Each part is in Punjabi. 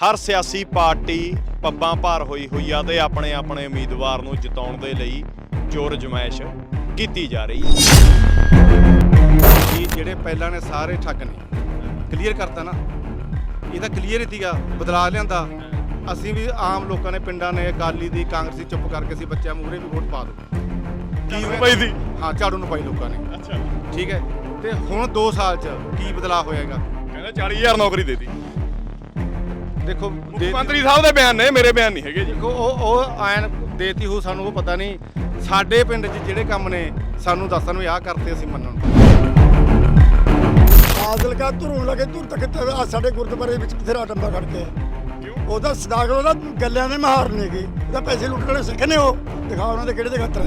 ਹਰ ਸਿਆਸੀ ਪਾਰਟੀ ਪੱਬਾਂ ਭਾਰ ਹੋਈ ਹੋਈ ਆ ਤੇ ਆਪਣੇ ਆਪਣੇ ਉਮੀਦਵਾਰ ਨੂੰ ਜਿਤਾਉਣ ਦੇ ਲਈ ਜ਼ੋਰ ਜਮਾਇਸ਼ ਕੀਤੀ ਜਾ ਰਹੀ ਹੈ। ਜਿਹੜੇ ਪਹਿਲਾਂ ਨੇ ਸਾਰੇ ਠੱਗ ਨੇ। ਕਲੀਅਰ ਕਰਤਾ ਨਾ। ਇਹ ਤਾਂ ਕਲੀਅਰ ਹੀ ਸੀਗਾ ਬਦਲਾ ਲਿਆਂਦਾ। ਅਸੀਂ ਵੀ ਆਮ ਲੋਕਾਂ ਨੇ ਪਿੰਡਾਂ ਨੇ ਅਕਾਲੀ ਦੀ ਕਾਂਗਰਸੀ ਚੁੱਪ ਕਰਕੇ ਅਸੀਂ ਬੱਚਿਆਂ ਮੂਹਰੇ ਵੀ ਵੋਟ ਪਾ ਦਿਓ। ਕੀ ਹੋਇਆ? ਪਈ ਸੀ ਹਾਂ ਝਾੜੂ ਨੂੰ ਪਾਈ ਲੋਕਾਂ ਨੇ। ਅੱਛਾ। ਠੀਕ ਹੈ। ਤੇ ਹੁਣ 2 ਸਾਲ ਚ ਕੀ ਬਦਲਾ ਹੋਏਗਾ ਕਹਿੰਦਾ 40000 ਨੌਕਰੀ ਦੇਤੀ। ਦੇਖੋ ਮੁੱਖ ਦੇ- ਮੰਤਰੀ ਸਾਹਿਬ ਦੇ ਬਿਆਨ ਨੇ ਮੇਰੇ ਬਿਆਨ ਨਹੀਂ ਹੈਗੇ ਜੀ। ਦੇਖੋ ਉਹ ਉਹ ਐਨ ਦੇਤੀ ਹੋ ਸਾਨੂੰ ਉਹ ਪਤਾ ਨਹੀਂ। ਸਾਡੇ ਪਿੰਡ 'ਚ ਜਿਹੜੇ ਕੰਮ ਨੇ ਸਾਨੂੰ ਦੱਸਣ ਵੀ ਆਹ ਕਰਤੇ ਅਸੀਂ ਮੰਨਣ। ਬਾਦਲ ਕਾ ਧਰੂਣ ਲਗੇ ਧੁਰ ਤੱਕ ਸਾਡੇ ਗੁਰਦੁਆਰੇ ਵਿੱਚ ਬਥੇਰਾ ਡੰਬਾ ਖੜ ਕੇ। ਕਿਉਂ? ਉਹਦਾ ਸਦਾਗਰ ਉਹਦਾ ਗੱਲਿਆਂ ਦੇ ਮਹਾਰ ਨੇਗੇ ਉਹਦਾ ਪੈਸੇ ਲੁੱਟਣੇ ਸਿੱਖ ਨੇ ਉਹ। ਦਿਖਾ ਉਹਨਾਂ ਦੇ ਕਿਹੜੇ ਦੇ ਖਤਰ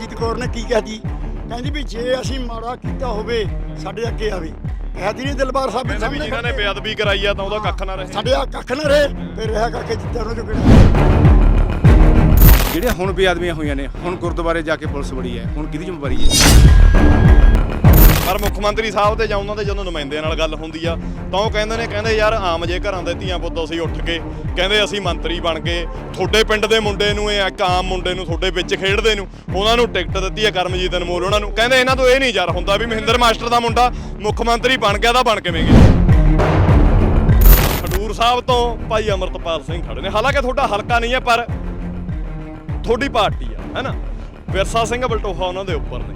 ਜੀਤ ਕੌਰ ਨੇ ਕੀ ਕਿਹਾ ਜੀ? ਕਹਿੰਦੀ ਵੀ ਜੇ ਅਸੀਂ ਮਾੜਾ ਕੀਤਾ ਹੋਵੇ ਸਾਡੇ ਅੱਗੇ ਆਵੇ। ਕਹਿਦੀ ਨਹੀਂ ਦਿਲਬਾਰ ਸਾਹਿਬ ਕਹਿੰਦੇ ਵੀ ਜਿਨ੍ਹਾਂ ਨੇ ਬੇਅਦਬੀ ਕਰਾਈ ਆ ਤਾਂ ਉਹਦਾ ਕੱਖ ਨਾ ਰਹੇ। ਸਾਡੇ ਆ ਕੱਖ ਨਾ ਰਹੇ ਫਿਰ ਰਿਹਾ ਕਰਕੇ ਜਿੱਤਿਆ ਉਹਨਾਂ ਜਿਹੜੀਆਂ ਹੁਣ ਬੇਆਦਮੀਆਂ ਹੋਈਆਂ ਨੇ ਹੁਣ ਗੁਰਦੁਆਰੇ ਜਾ ਕੇ ਪੁਲਿਸ ਬੜੀ ਹੈ ਹੁਣ ਕਿਹਦੀ ਜ਼ਿੰਮੇਵਾਰੀ ਹੈ? ਪਰ ਮੁੱਖ ਮੰਤਰੀ ਸਾਹਿਬ ਤੇ ਜਾਂ ਉਹਨਾਂ ਦੇ ਜਦੋਂ ਨੁਮਾਇੰਦਿਆਂ ਨਾਲ ਗੱਲ ਹੁੰਦੀ ਆ, ਤਾਂ ਉਹ ਕਹਿੰਦੇ ਨੇ, ਕਹਿੰਦੇ ਯਾਰ ਆਮ ਜੇ ਘਰਾਂ ਦੇ ਧੀਆਂ ਪੁੱਤ ਅਸੀਂ ਉੱਠ ਕੇ, ਕਹਿੰਦੇ ਅਸੀਂ ਮੰਤਰੀ ਬਣ ਕੇ, ਤੁਹਾਡੇ ਪਿੰਡ ਦੇ ਮੁੰਡੇ ਨੂੰ ਇਹ ਇੱਕ ਆਮ ਮੁੰਡੇ ਨੂੰ ਤੁਹਾਡੇ ਵਿੱਚ ਖੇਡਦੇ ਨੂੰ, ਉਹਨਾਂ ਨੂੰ ਟਿਕਟ ਦਿੱਤੀ ਹੈ ਕਰਮਜੀਤ ਅਨਮੋਲ, ਉਹਨਾਂ ਨੂੰ। ਕਹਿੰਦੇ ਇਹਨਾਂ ਤੋਂ ਇਹ ਨਹੀਂ ਯਾਰ ਹੁੰਦਾ ਵੀ ਮਹਿੰਦਰ ਮਾਸਟਰ ਦਾ ਮੁੰਡਾ ਮੁੱਖ ਮੰਤਰੀ ਬਣ ਗਿਆ ਤਾਂ ਬਣ ਕਿਵੇਂ ਗਿਆ। ਖਡੂਰ ਸਾਹਿਬ ਤੋਂ ਭਾਈ ਅਮਰਤਪਾਲ ਸਿੰਘ ਖੜੇ ਨੇ। ਹਾਲਾਂਕਿ ਤੁਹਾਡਾ ਹਲਕਾ ਨਹੀਂ ਹੈ, ਪਰ ਤੁਹਾਡੀ ਪਾਰਟੀ ਆ ਹੈਨਾ ਵਿਰਸਾ ਸਿੰਘ ਬਲਟੋਹਾ ਉਹਨਾਂ ਦੇ ਉੱਪਰ ਨੇ।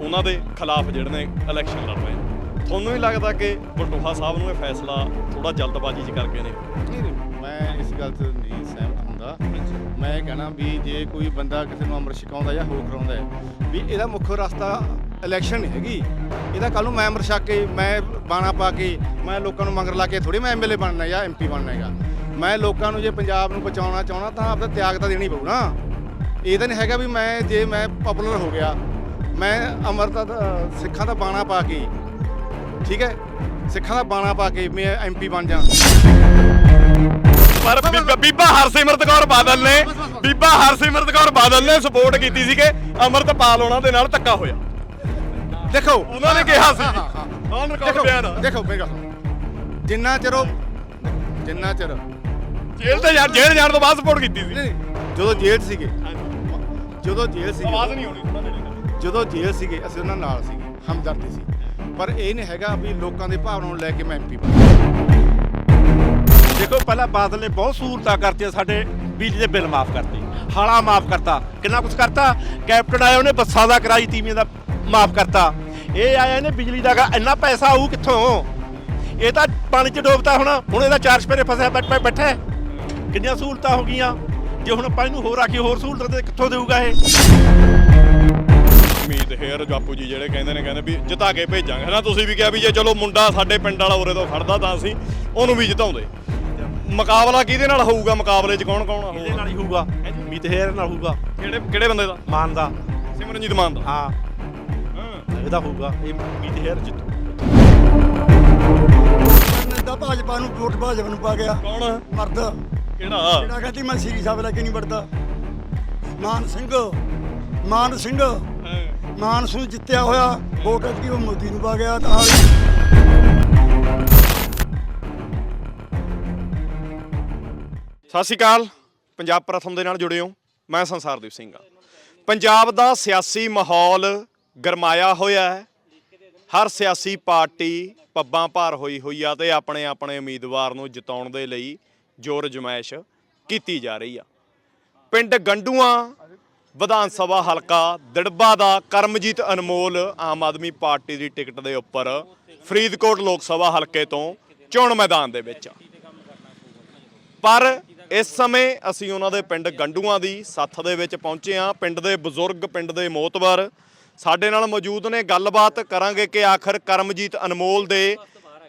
ਉਹਨਾਂ ਦੇ ਖਿਲਾਫ ਜਿਹੜੇ ਨੇ ਇਲੈਕਸ਼ਨ ਲੜ ਰਹੇ ਨੇ। ਤੁਹਾਨੂੰ ਹੀ ਲੱਗਦਾ ਕਿ ਬਟੋਹਾ ਸਾਹਿਬ ਨੂੰ ਇਹ ਫੈਸਲਾ ਥੋੜਾ ਜਲਦਬਾਜ਼ੀ 'ਚ ਕਰਕੇ ਨੇ? ਨਹੀਂ ਮੈਂ ਇਸ ਗੱਲ ਤੇ ਨਹੀਂ ਸਹਿਮਤ ਹੁੰਦਾ। ਮੈਂ ਇਹ ਕਹਿਣਾ ਵੀ ਜੇ ਕੋਈ ਬੰਦਾ ਕਿਸੇ ਨੂੰ ਅੰਮ੍ਰਿਤ ਛਕਾਉਂਦਾ ਜਾਂ ਹੋਰ ਕਰਾਉਂਦਾ ਹੈ, ਵੀ ਇਹਦਾ ਮੁੱਖ ਰਸਤਾ ਇਲੈਕਸ਼ਨ ਨਹੀਂ ਹੈਗੀ। ਇਹਦਾ ਕੱਲ ਨੂੰ ਮੈਂ ਅੰਮ੍ਰਿਤ ਛਕ ਕੇ ਮੈਂ ਬਾਣਾ ਪਾ ਕੇ ਮੈਂ ਲੋਕਾਂ ਨੂੰ ਮੰਗਰ ਲਾ ਕੇ ਥੋੜੀ ਮੈਂ ਐਮਐਲਏ ਬਣਨਾ ਜਾਂ ਐਮਪੀ ਬਣਨਾ ਹੈਗਾ। ਮੈਂ ਲੋਕਾਂ ਨੂੰ ਜੇ ਪੰਜਾਬ ਨੂੰ ਬਚਾਉਣਾ ਚਾਹਣਾ ਤਾਂ ਆਪਦਾ ਤਿਆਗ ਤਾਂ ਦੇਣੀ ਪਊ ਨਾ। ਇਹ ਤਾਂ ਨਹੀਂ ਹੈਗਾ ਵੀ ਮੈਂ, ਜੇ ਮੈਂ ਪਪੂਲਰ ਹੋ ਗਿਆ ਮੈਂ ਅਮਰਤਾ ਦਾ- ਸਿੱਖਾਂ ਦਾ ਬਾਣਾ ਪਾ ਕੇ ਠੀਕ ਹੈ? ਸਿੱਖਾਂ ਦਾ ਬਾਣਾ ਪਾ ਕੇ ਮੈਂ ਐਮਪੀ ਬਣ ਜਾ। ਪਰ ਬੀਬਾ- ਬੀਬਾ ਹਰਸਿਮਰਤ ਕੌਰ ਬਾਦਲ ਨੇ ਬੀਬਾ ਹਰਸਿਮਰਤ ਕੌਰ ਬਾਦਲ ਨੇ ਸਪੋਰਟ ਕੀਤੀ ਸੀ ਕਿ ਅਮਰਤਪਾਲ ਉਹਨਾਂ ਦੇ ਨਾਲ ਧੱਕਾ ਹੋਇਆ। ਦੇਖੋ ਉਹਨਾਂ ਨੇ ਕਿਹਾ ਸੀ। ਹਾਂ, ਹਾਂ, ਹਾਂ। ਆਨ ਰਿਕਾਰਡ ਦੇਖੋ ਬਿਆਨ ਆ। ਦੇਖੋ ਮੇਰੀ ਗੱਲ ਸੁਣੋ। ਜਿੰਨਾ ਚਿਰ ਉਹ ਜਿੰਨਾ ਚਿਰ ਨਹੀਂ, ਜੇਲ੍ਹ ਤੇ ਜਾਣ ਜੇਲ੍ਹ ਜਾਣ ਤੋਂ ਬਾਅਦ ਸਪੋਰਟ ਕੀਤੀ ਸੀ। ਨਹੀਂ, ਜਦੋਂ ਜੇਲ੍ਹ ਸੀਗੇ। ਜਦੋਂ ਜੇਲ੍ਹ ਸੀਗੇ। ਆਵਾਜ਼ ਨਹੀਂ ਆਉਣੀ। ਥੋੜਾ ਨੇੜੇ ਜਦੋਂ ਜੇਲ੍ਹ ਸੀਗੇ, ਅਸੀਂ ਉਹਨਾਂ ਨਾਲ ਸੀਗੇ ਹਮਦਰਦੀ ਸੀ। ਪਰ ਇਹ ਨਹੀਂ ਹੈਗਾ ਵੀ ਲੋਕਾਂ ਦੇ ਭਾਵਨਾ ਨੂੰ ਲੈ ਕੇ ਮੈਂ ਐਮਪੀ ਬਣਾ ਦੇਖੋ, ਪਹਿਲਾਂ ਬਾਦਲ ਨੇ ਬਹੁਤ ਸਹੂਲਤਾਂ ਕਰਤੀਆਂ ਸਾਡੇ ਬਿਜਲੀ ਦੇ ਬਿੱਲ ਮਾਫ ਕਰਤੇ। ਹਾਲਾ ਮਾਫ ਕਰਤਾ। ਕਿੰਨਾ ਕੁਝ ਕਰਤਾ? ਕੈਪਟਨ ਆਇਆ ਉਹਨੇ ਬੱਸਾਂ ਦਾ ਕਿਰਾਈ ਤੀਵੀਂ ਦਾ ਮਾਫ ਕਰਤਾ। ਇਹ ਆਇਆ, ਇਹਨੇ ਬਿਜਲੀ ਦਾ ਇੰਨਾ ਪੈਸਾ ਆਊ ਕਿੱਥੋਂ? ਇਹ ਤਾਂ ਪਾਣੀ 'ਚ ਡੋਬਤਾ ਹੁਣ ਹੁਣ ਇਹਦਾ ਚਾਰ ਸਪੇਰੇ ਫਸਿਆ ਬੈਠ ਬੈਠਾ ਕਿੰਨੀਆਂ ਸਹੂਲਤਾਂ ਹੋ ਗਈਆਂ? ਜੇ ਹੁਣ ਆਪਾਂ ਇਹਨੂੰ ਹੋਰ ਆ ਕੇ ਹੋਰ ਸਹੂਲਤਾਂ ਦੇ ਕਿੱਥੋਂ ਦੇਊਗਾ ਇਹ? ਉਮੀਦ ਹੇਰ ਬਾਪੂ ਜੀ ਜਿਹੜੇ ਕਹਿੰਦੇ ਨੇ ਕਹਿੰਦੇ ਵੀ ਜਿਤਾ ਕੇ ਭੇਜਾਂਗੇ। ਹਨਾ ਤੁਸੀਂ ਵੀ ਕਿਹਾ ਵੀ ਜੇ ਚਲੋ ਮੁੰਡਾ ਸਾਡੇ ਪਿੰਡ ਵਾਲਾ ਉਰੇ ਤੋਂ ਖੜਦਾ ਤਾਂ ਅਸੀਂ ਉਹਨੂੰ ਵੀ ਜਿਤਾਉਂਦੇ। ਮੁਕਾਬਲਾ ਕਿਹਦੇ ਨਾਲ ਹੋਊਗਾ? ਮੁਕਾਬਲੇ 'ਚ ਕੌਣ ਕੌਣ ਇਹਦੇ ਹੋਊਗਾ ਨਾਲ ਹੀ ਹੋਊਗਾ? ਮੀਤ ਹੇਰ ਨਾਲ ਹੋਊਗਾ। ਕਿਹੜੇ ਕਿਹੜੇ ਬੰਦੇ ਦਾ? ਮਾਨ ਦਾ। ਸਿਮਰਨਜੀਤ ਮਾਨ ਦਾ। ਹਾਂ। ਹਾਂ। ਇਹਦਾ ਹੋਊਗਾ। ਇਹ ਮੀਤ ਹੇਰ ਜਿੱਤੂ ਨੇ ਤਾਂ ਭਾਜਪਾ ਨੂੰ ਵੋਟ ਭਾਜਪਾ ਨੂੰ ਪਾ ਗਿਆ। ਕੌਣ ਮਰਦ। ਕਿਹੜਾ? ਜਿਹੜਾ ਕਹਿੰਦੀ ਮੈਂ ਸ੍ਰੀ ਸਾਹਿਬ ਲੈ ਕੇ ਨਹੀਂ ਵੜਦਾ ਮਾਨ ਸਿੰਘ। ਮਾਨ ਸਿੰਘ। ਹਾਂ। ਜਿੱਤਿਆ ਹੋਇਆ, ਵੋਟ ਐਤਕੀ ਉਹ ਮੋਦੀ ਨੂੰ ਪਾ ਗਿਆ, ਤਾਂ ਸਤਿ ਸ਼੍ਰੀ ਅਕਾਲ, ਪੰਜਾਬ ਪ੍ਰਥਮ ਦੇ ਨਾਲ ਜੁੜੇ ਹੋ ਮੈਂ ਸੰਸਾਰਦੀਪ ਸਿੰਘ ਆ। ਪੰਜਾਬ ਦਾ ਸਿਆਸੀ ਮਾਹੌਲ ਗਰਮਾਇਆ ਹੋਇਆ ਹੈ। ਹਰ ਸਿਆਸੀ ਪਾਰਟੀ ਪੱਬਾਂ ਭਾਰ ਹੋਈ ਹੋਈ ਆ ਤੇ ਆਪਣੇ ਆਪਣੇ ਉਮੀਦਵਾਰ ਨੂੰ ਜਿਤਾਉਣ ਦੇ ਲਈ ਜ਼ੋਰ ਜਮਾਇਸ਼ ਕੀਤੀ ਜਾ ਰਹੀ ਆ। ਪਿੰਡ ਗੰਡੂਆਂ ਵਿਧਾਨ ਸਭਾ ਹਲਕਾ ਦਿੜਬਾ ਦਾ ਕਰਮਜੀਤ ਅਨਮੋਲ ਆਮ ਆਦਮੀ ਪਾਰਟੀ ਦੀ ਟਿਕਟ ਦੇ ਉੱਪਰ ਫਰੀਦਕੋਟ ਲੋਕ ਸਭਾ ਹਲਕੇ ਤੋਂ ਚੋਣ ਮੈਦਾਨ ਦੇ ਵਿੱਚ। ਪਰ ਇਸ ਸਮੇਂ ਅਸੀਂ ਉਹਨਾਂ ਦੇ ਪਿੰਡ ਗੰਡੂਆਂ ਦੀ ਸੱਥ ਦੇ ਵਿੱਚ ਪਹੁੰਚੇ ਹਾਂ। ਪਿੰਡ ਦੇ ਬਜ਼ੁਰਗ, ਪਿੰਡ ਦੇ ਮੋਤਬਰ ਸਾਡੇ ਨਾਲ ਮੌਜੂਦ ਨੇ। ਗੱਲਬਾਤ ਕਰਾਂਗੇ ਕਿ ਆਖਰ ਕਰਮਜੀਤ ਅਨਮੋਲ ਦੇ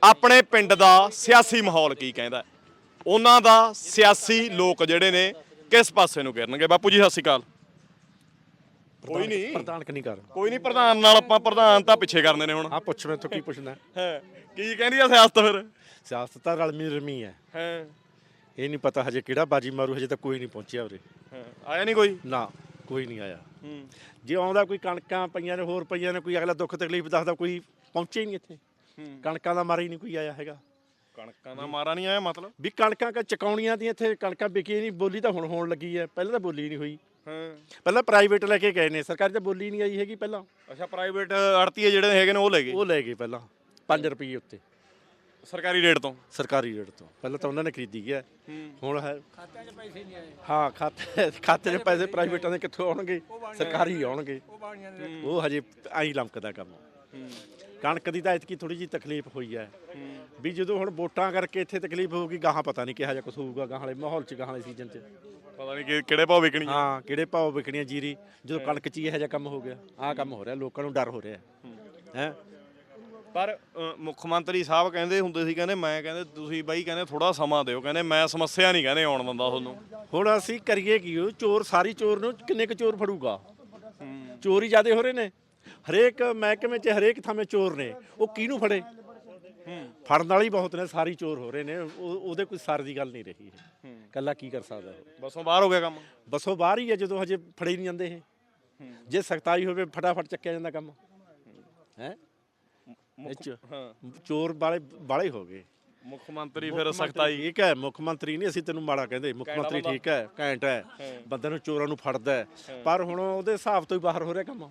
ਆਪਣੇ ਪਿੰਡ ਦਾ ਸਿਆਸੀ ਮਾਹੌਲ ਕੀ ਕਹਿੰਦਾ ਉਹਨਾਂ ਦਾ ਸਿਆਸੀ ਲੋਕ ਜਿਹੜੇ ਨੇ ਕਿਸ ਪਾਸੇ ਨੂੰ ਗਿਰਨਗੇ? ਬਾਪੂ ਜੀ, ਸਤਿ ਸ਼੍ਰੀ ਅਕਾਲ। ਕੋਈ ਨਹੀਂ। ਪ੍ਰਧਾਨ ਕਿ ਨਹੀਂ ਕਰ? ਕੋਈ ਨਹੀਂ ਪ੍ਰਧਾਨ ਨਾਲ ਆਪਾਂ ਪ੍ਰਧਾਨ ਤਾਂ ਪਿੱਛੇ ਕਰਨੇ ਨੇ ਹੁਣ। ਆ ਪੁੱਛ ਮੈਂ ਤੋਂ ਕੀ ਪੁੱਛਣਾ? ਹੈ। ਕੀ ਕਹਿੰਦੀ ਆ ਸਿਆਸਤ ਫਿਰ? ਸਿਆਸਤ ਤਾਂ ਰਲਮੀ ਰਮੀ ਹੈ। ਹੈ। ਇਹ ਨਹੀਂ ਪਤਾ ਹਜੇ ਕਿਹੜਾ ਬਾਜੀ ਮਾਰੂ ਹਜੇ ਤਾਂ ਕੋਈ ਨਹੀਂ ਪਹੁੰਚਿਆ ਉਰੇ। ਆਇਆ ਨਹੀਂ ਕੋਈ? ਨਾ ਕੋਈ ਨਹੀਂ ਆਇਆ। ਜੇ ਆਉਂਦਾ ਕੋਈ ਕਣਕਾਂ ਪਈਆਂ ਨੇ ਹੋਰ ਪਈਆਂ ਨੇ ਕੋਈ ਅਗਲਾ ਦੁੱਖ ਤਕਲੀਫ ਦੱਸਦਾ ਕੋਈ ਪਹੁੰਚੇ ਹੀ ਨਹੀਂ ਇੱਥੇ। ਕਣਕਾਂ ਦਾ ਮਾਰਾ ਹੀ ਨਹੀਂ ਕੋਈ ਆਇਆ ਹੈਗਾ। ਕਣਕਾਂ ਦਾ ਮਾਰਾ ਨਹੀਂ ਆਇਆ ਮਤਲਬ? ਵੀ ਕਣਕਾਂ ਕ ਚਕਾਉਣੀਆਂ ਦੀਆਂ ਇੱਥੇ ਕਣਕਾਂ ਵਿਕੀ ਨਹੀਂ ਬੋਲੀ ਤਾਂ ਹੁਣ ਹੋਣ ਲੱਗੀ ਹੈ। ਪਹਿਲਾਂ ਤਾਂ ਬੋਲੀ ਨਹੀਂ ਹੋਈ। ਹਾਂ। ਪਹਿਲਾਂ ਪ੍ਰਾਈਵੇਟ ਲੈ ਕੇ ਗਏ ਨੇ ਸਰਕਾਰੀ ਤਾਂ ਬੋਲੀ ਨਹੀਂ ਆਈ ਹੈਗੀ ਪਹਿਲਾਂ। ਅੱਛਾ ਪ੍ਰਾਈਵੇਟ ਆੜਤੀਏ ਜਿਹੜੇ ਹੈਗੇ ਨੇ ਉਹ ਲੈ ਗਏ? ਉਹ ਲੈ ਗਏ ਪਹਿਲਾਂ 5 ਰੁਪਏ ਉੱਤੇ। ਸਰਕਾਰੀ ਰੇਟ ਤੋਂ? ਸਰਕਾਰੀ ਰੇਟ ਤੋਂ। ਪਹਿਲਾਂ ਤਾਂ ਉਹਨਾਂ ਨੇ ਖਰੀਦੀ ਗਿਆ ਹੁਣ ਹੈ ਖਾਤਿਆਂ 'ਚ ਪੈਸੇ ਨਹੀਂ ਆਏ। ਹਾਂ ਖਾਤੇ ਖਾਤੇ 'ਚ ਪੈਸੇ ਪ੍ਰਾਈਵੇਟਾਂ ਦੇ ਕਿੱਥੋਂ ਆਉਣਗੇ? ਸਰਕਾਰੀ ਆਉਣਗੇ। ਉਹ ਹਜੇ ਆਈ ਲੰਕਦਾ ਕੰਮ। ਕਣਕ ਦੀ ਤਾਂ ਇਤਕੀ ਥੋੜੀ ਜੀ ਤਕਲੀਫ ਹੋਈ ਹੈ। ਵੀ ਜਦੋਂ ਹੁਣ ਵੋਟਾਂ ਕਰਕੇ ਇੱਥੇ ਤਕਲੀਫ ਹੋਊਗੀ ਗਾਹਾਂ ਪਤਾ ਨਹੀਂ ਕਿਹਾ ਜਾ ਕੁਝ ਹੋਊਗਾ ਗਾਹਾਂ ਵਾਲੇ ਮਾਹੌਲ 'ਚ ਗਾਹਾਂ ਵਾਲੇ ਸੀਜ਼ਨ 'ਚ। ਪਤਾ ਨਹੀਂ ਕਿ ਕਿਹੜੇ ਭਾਅ ਵਿਕਣੀ। ਹਾਂ ਕਿਹੜੇ ਭਾਅ ਵਿਕਣੀਆਂ ਜੀਰੀ? ਜਦੋਂ ਕਣਕ 'ਚ ਹੀ ਇਹੋ ਜਿਹਾ ਕੰਮ ਹੋ ਗਿਆ ਆਹ ਕੰਮ ਹੋ ਰਿਹਾ ਲੋਕਾਂ ਨੂੰ ਡਰ ਹੋ ਰਿਹਾ। ਹੈ? ਪਰ ਅ, ਮੁੱਖ ਮੰਤਰੀ ਸਾਹਿਬ ਕਹਿੰਦੇ ਹੁੰਦੇ ਸੀ ਕਹਿੰਦੇ ਮੈਂ ਕਹਿੰਦੇ ਤੁਸੀਂ ਬਾਈ ਕਹਿੰਦੇ ਥੋੜਾ ਸਮਾਂ ਦਿਓ ਕਹਿੰਦੇ ਮੈਂ ਸਮੱਸਿਆ ਨਹੀਂ ਕਹਿੰਦੇ ਆਉਣ ਦਿੰਦਾ ਤੁਹਾਨੂੰ। ਹੁਣ ਅਸੀਂ ਕਰੀਏ ਕੀ ਉਹ? ਚੋਰ ਸਾਰੀ ਚੋਰ ਨੂੰ ਕਿੰਨੇ ਕੁ ਚੋਰ ਫੜੂਗਾ? ਚੋਰ ਜ਼ਿਆਦੇ ਹੋ ਰਹੇ ਨੇ। ਹਰੇਕ ਮਹਿਕਮੇ 'ਚ ਹਰੇਕ ਥਾਵੇਂ ਚੋਰ ਨੇ। ਉਹ ਕਿਹਨੂੰ ਫੜੇ? ਫੜਨ ਵਾਲੇ ਹੀ ਬਹੁਤ ਨੇ ਸਾਰੀ ਚੋਰ ਹੋ ਰਹੇ ਨੇ ਉਹ- ਉਹਦੇ ਕੋਈ ਸਰ ਦੀ ਗੱਲ ਨਹੀਂ ਰਹੀ ਕੱਲਾ ਕੀ ਕਰ ਸਕਦਾ ਉਹ ਬਸੋਂ ਬਾਹਰ ਹੋ ਗਿਆ ਕੰਮ? ਬਸੋਂ ਬਾਹਰ ਹੀ ਹੈ ਜਦੋਂ ਹਜੇ ਫੜੇ ਨਹੀਂ ਜਾਂਦੇ ਇਹ। ਜੇ ਸਖਤਾਈ ਹੋਵੇ ਫਟਾਫਟ ਚੱਕਿਆ ਜਾਂਦਾ ਕੰਮ। ਹੈ? ਹਾਂ। ਚੋਰ ਵਾਲੇ ਵਾਲੇ ਹੋ ਗਏ। ਮੁੱਖ ਮੰਤਰੀ ਫਿਰ ਸਖਤਾਈ। ਠੀਕ ਹੈ ਮੁੱਖ ਮੰਤਰੀ ਨਹੀਂ ਅਸੀਂ ਤੈਨੂੰ ਮਾੜਾ ਕਹਿੰਦੇ। ਮੁੱਖ ਮੰਤਰੀ ਠੀਕ ਹੈ ਘੈਂਟ ਹੈ। ਬੰਦੇ ਨੂੰ ਚੋਰਾਂ ਨੂੰ ਫੜਦਾ ਹੈ। ਪਰ ਹੁਣ ਉਹਦੇ ਹਿਸਾਬ ਤੋਂ ਹੀ ਬਾਹਰ ਹੋ ਰਿਹਾ ਕੰਮ।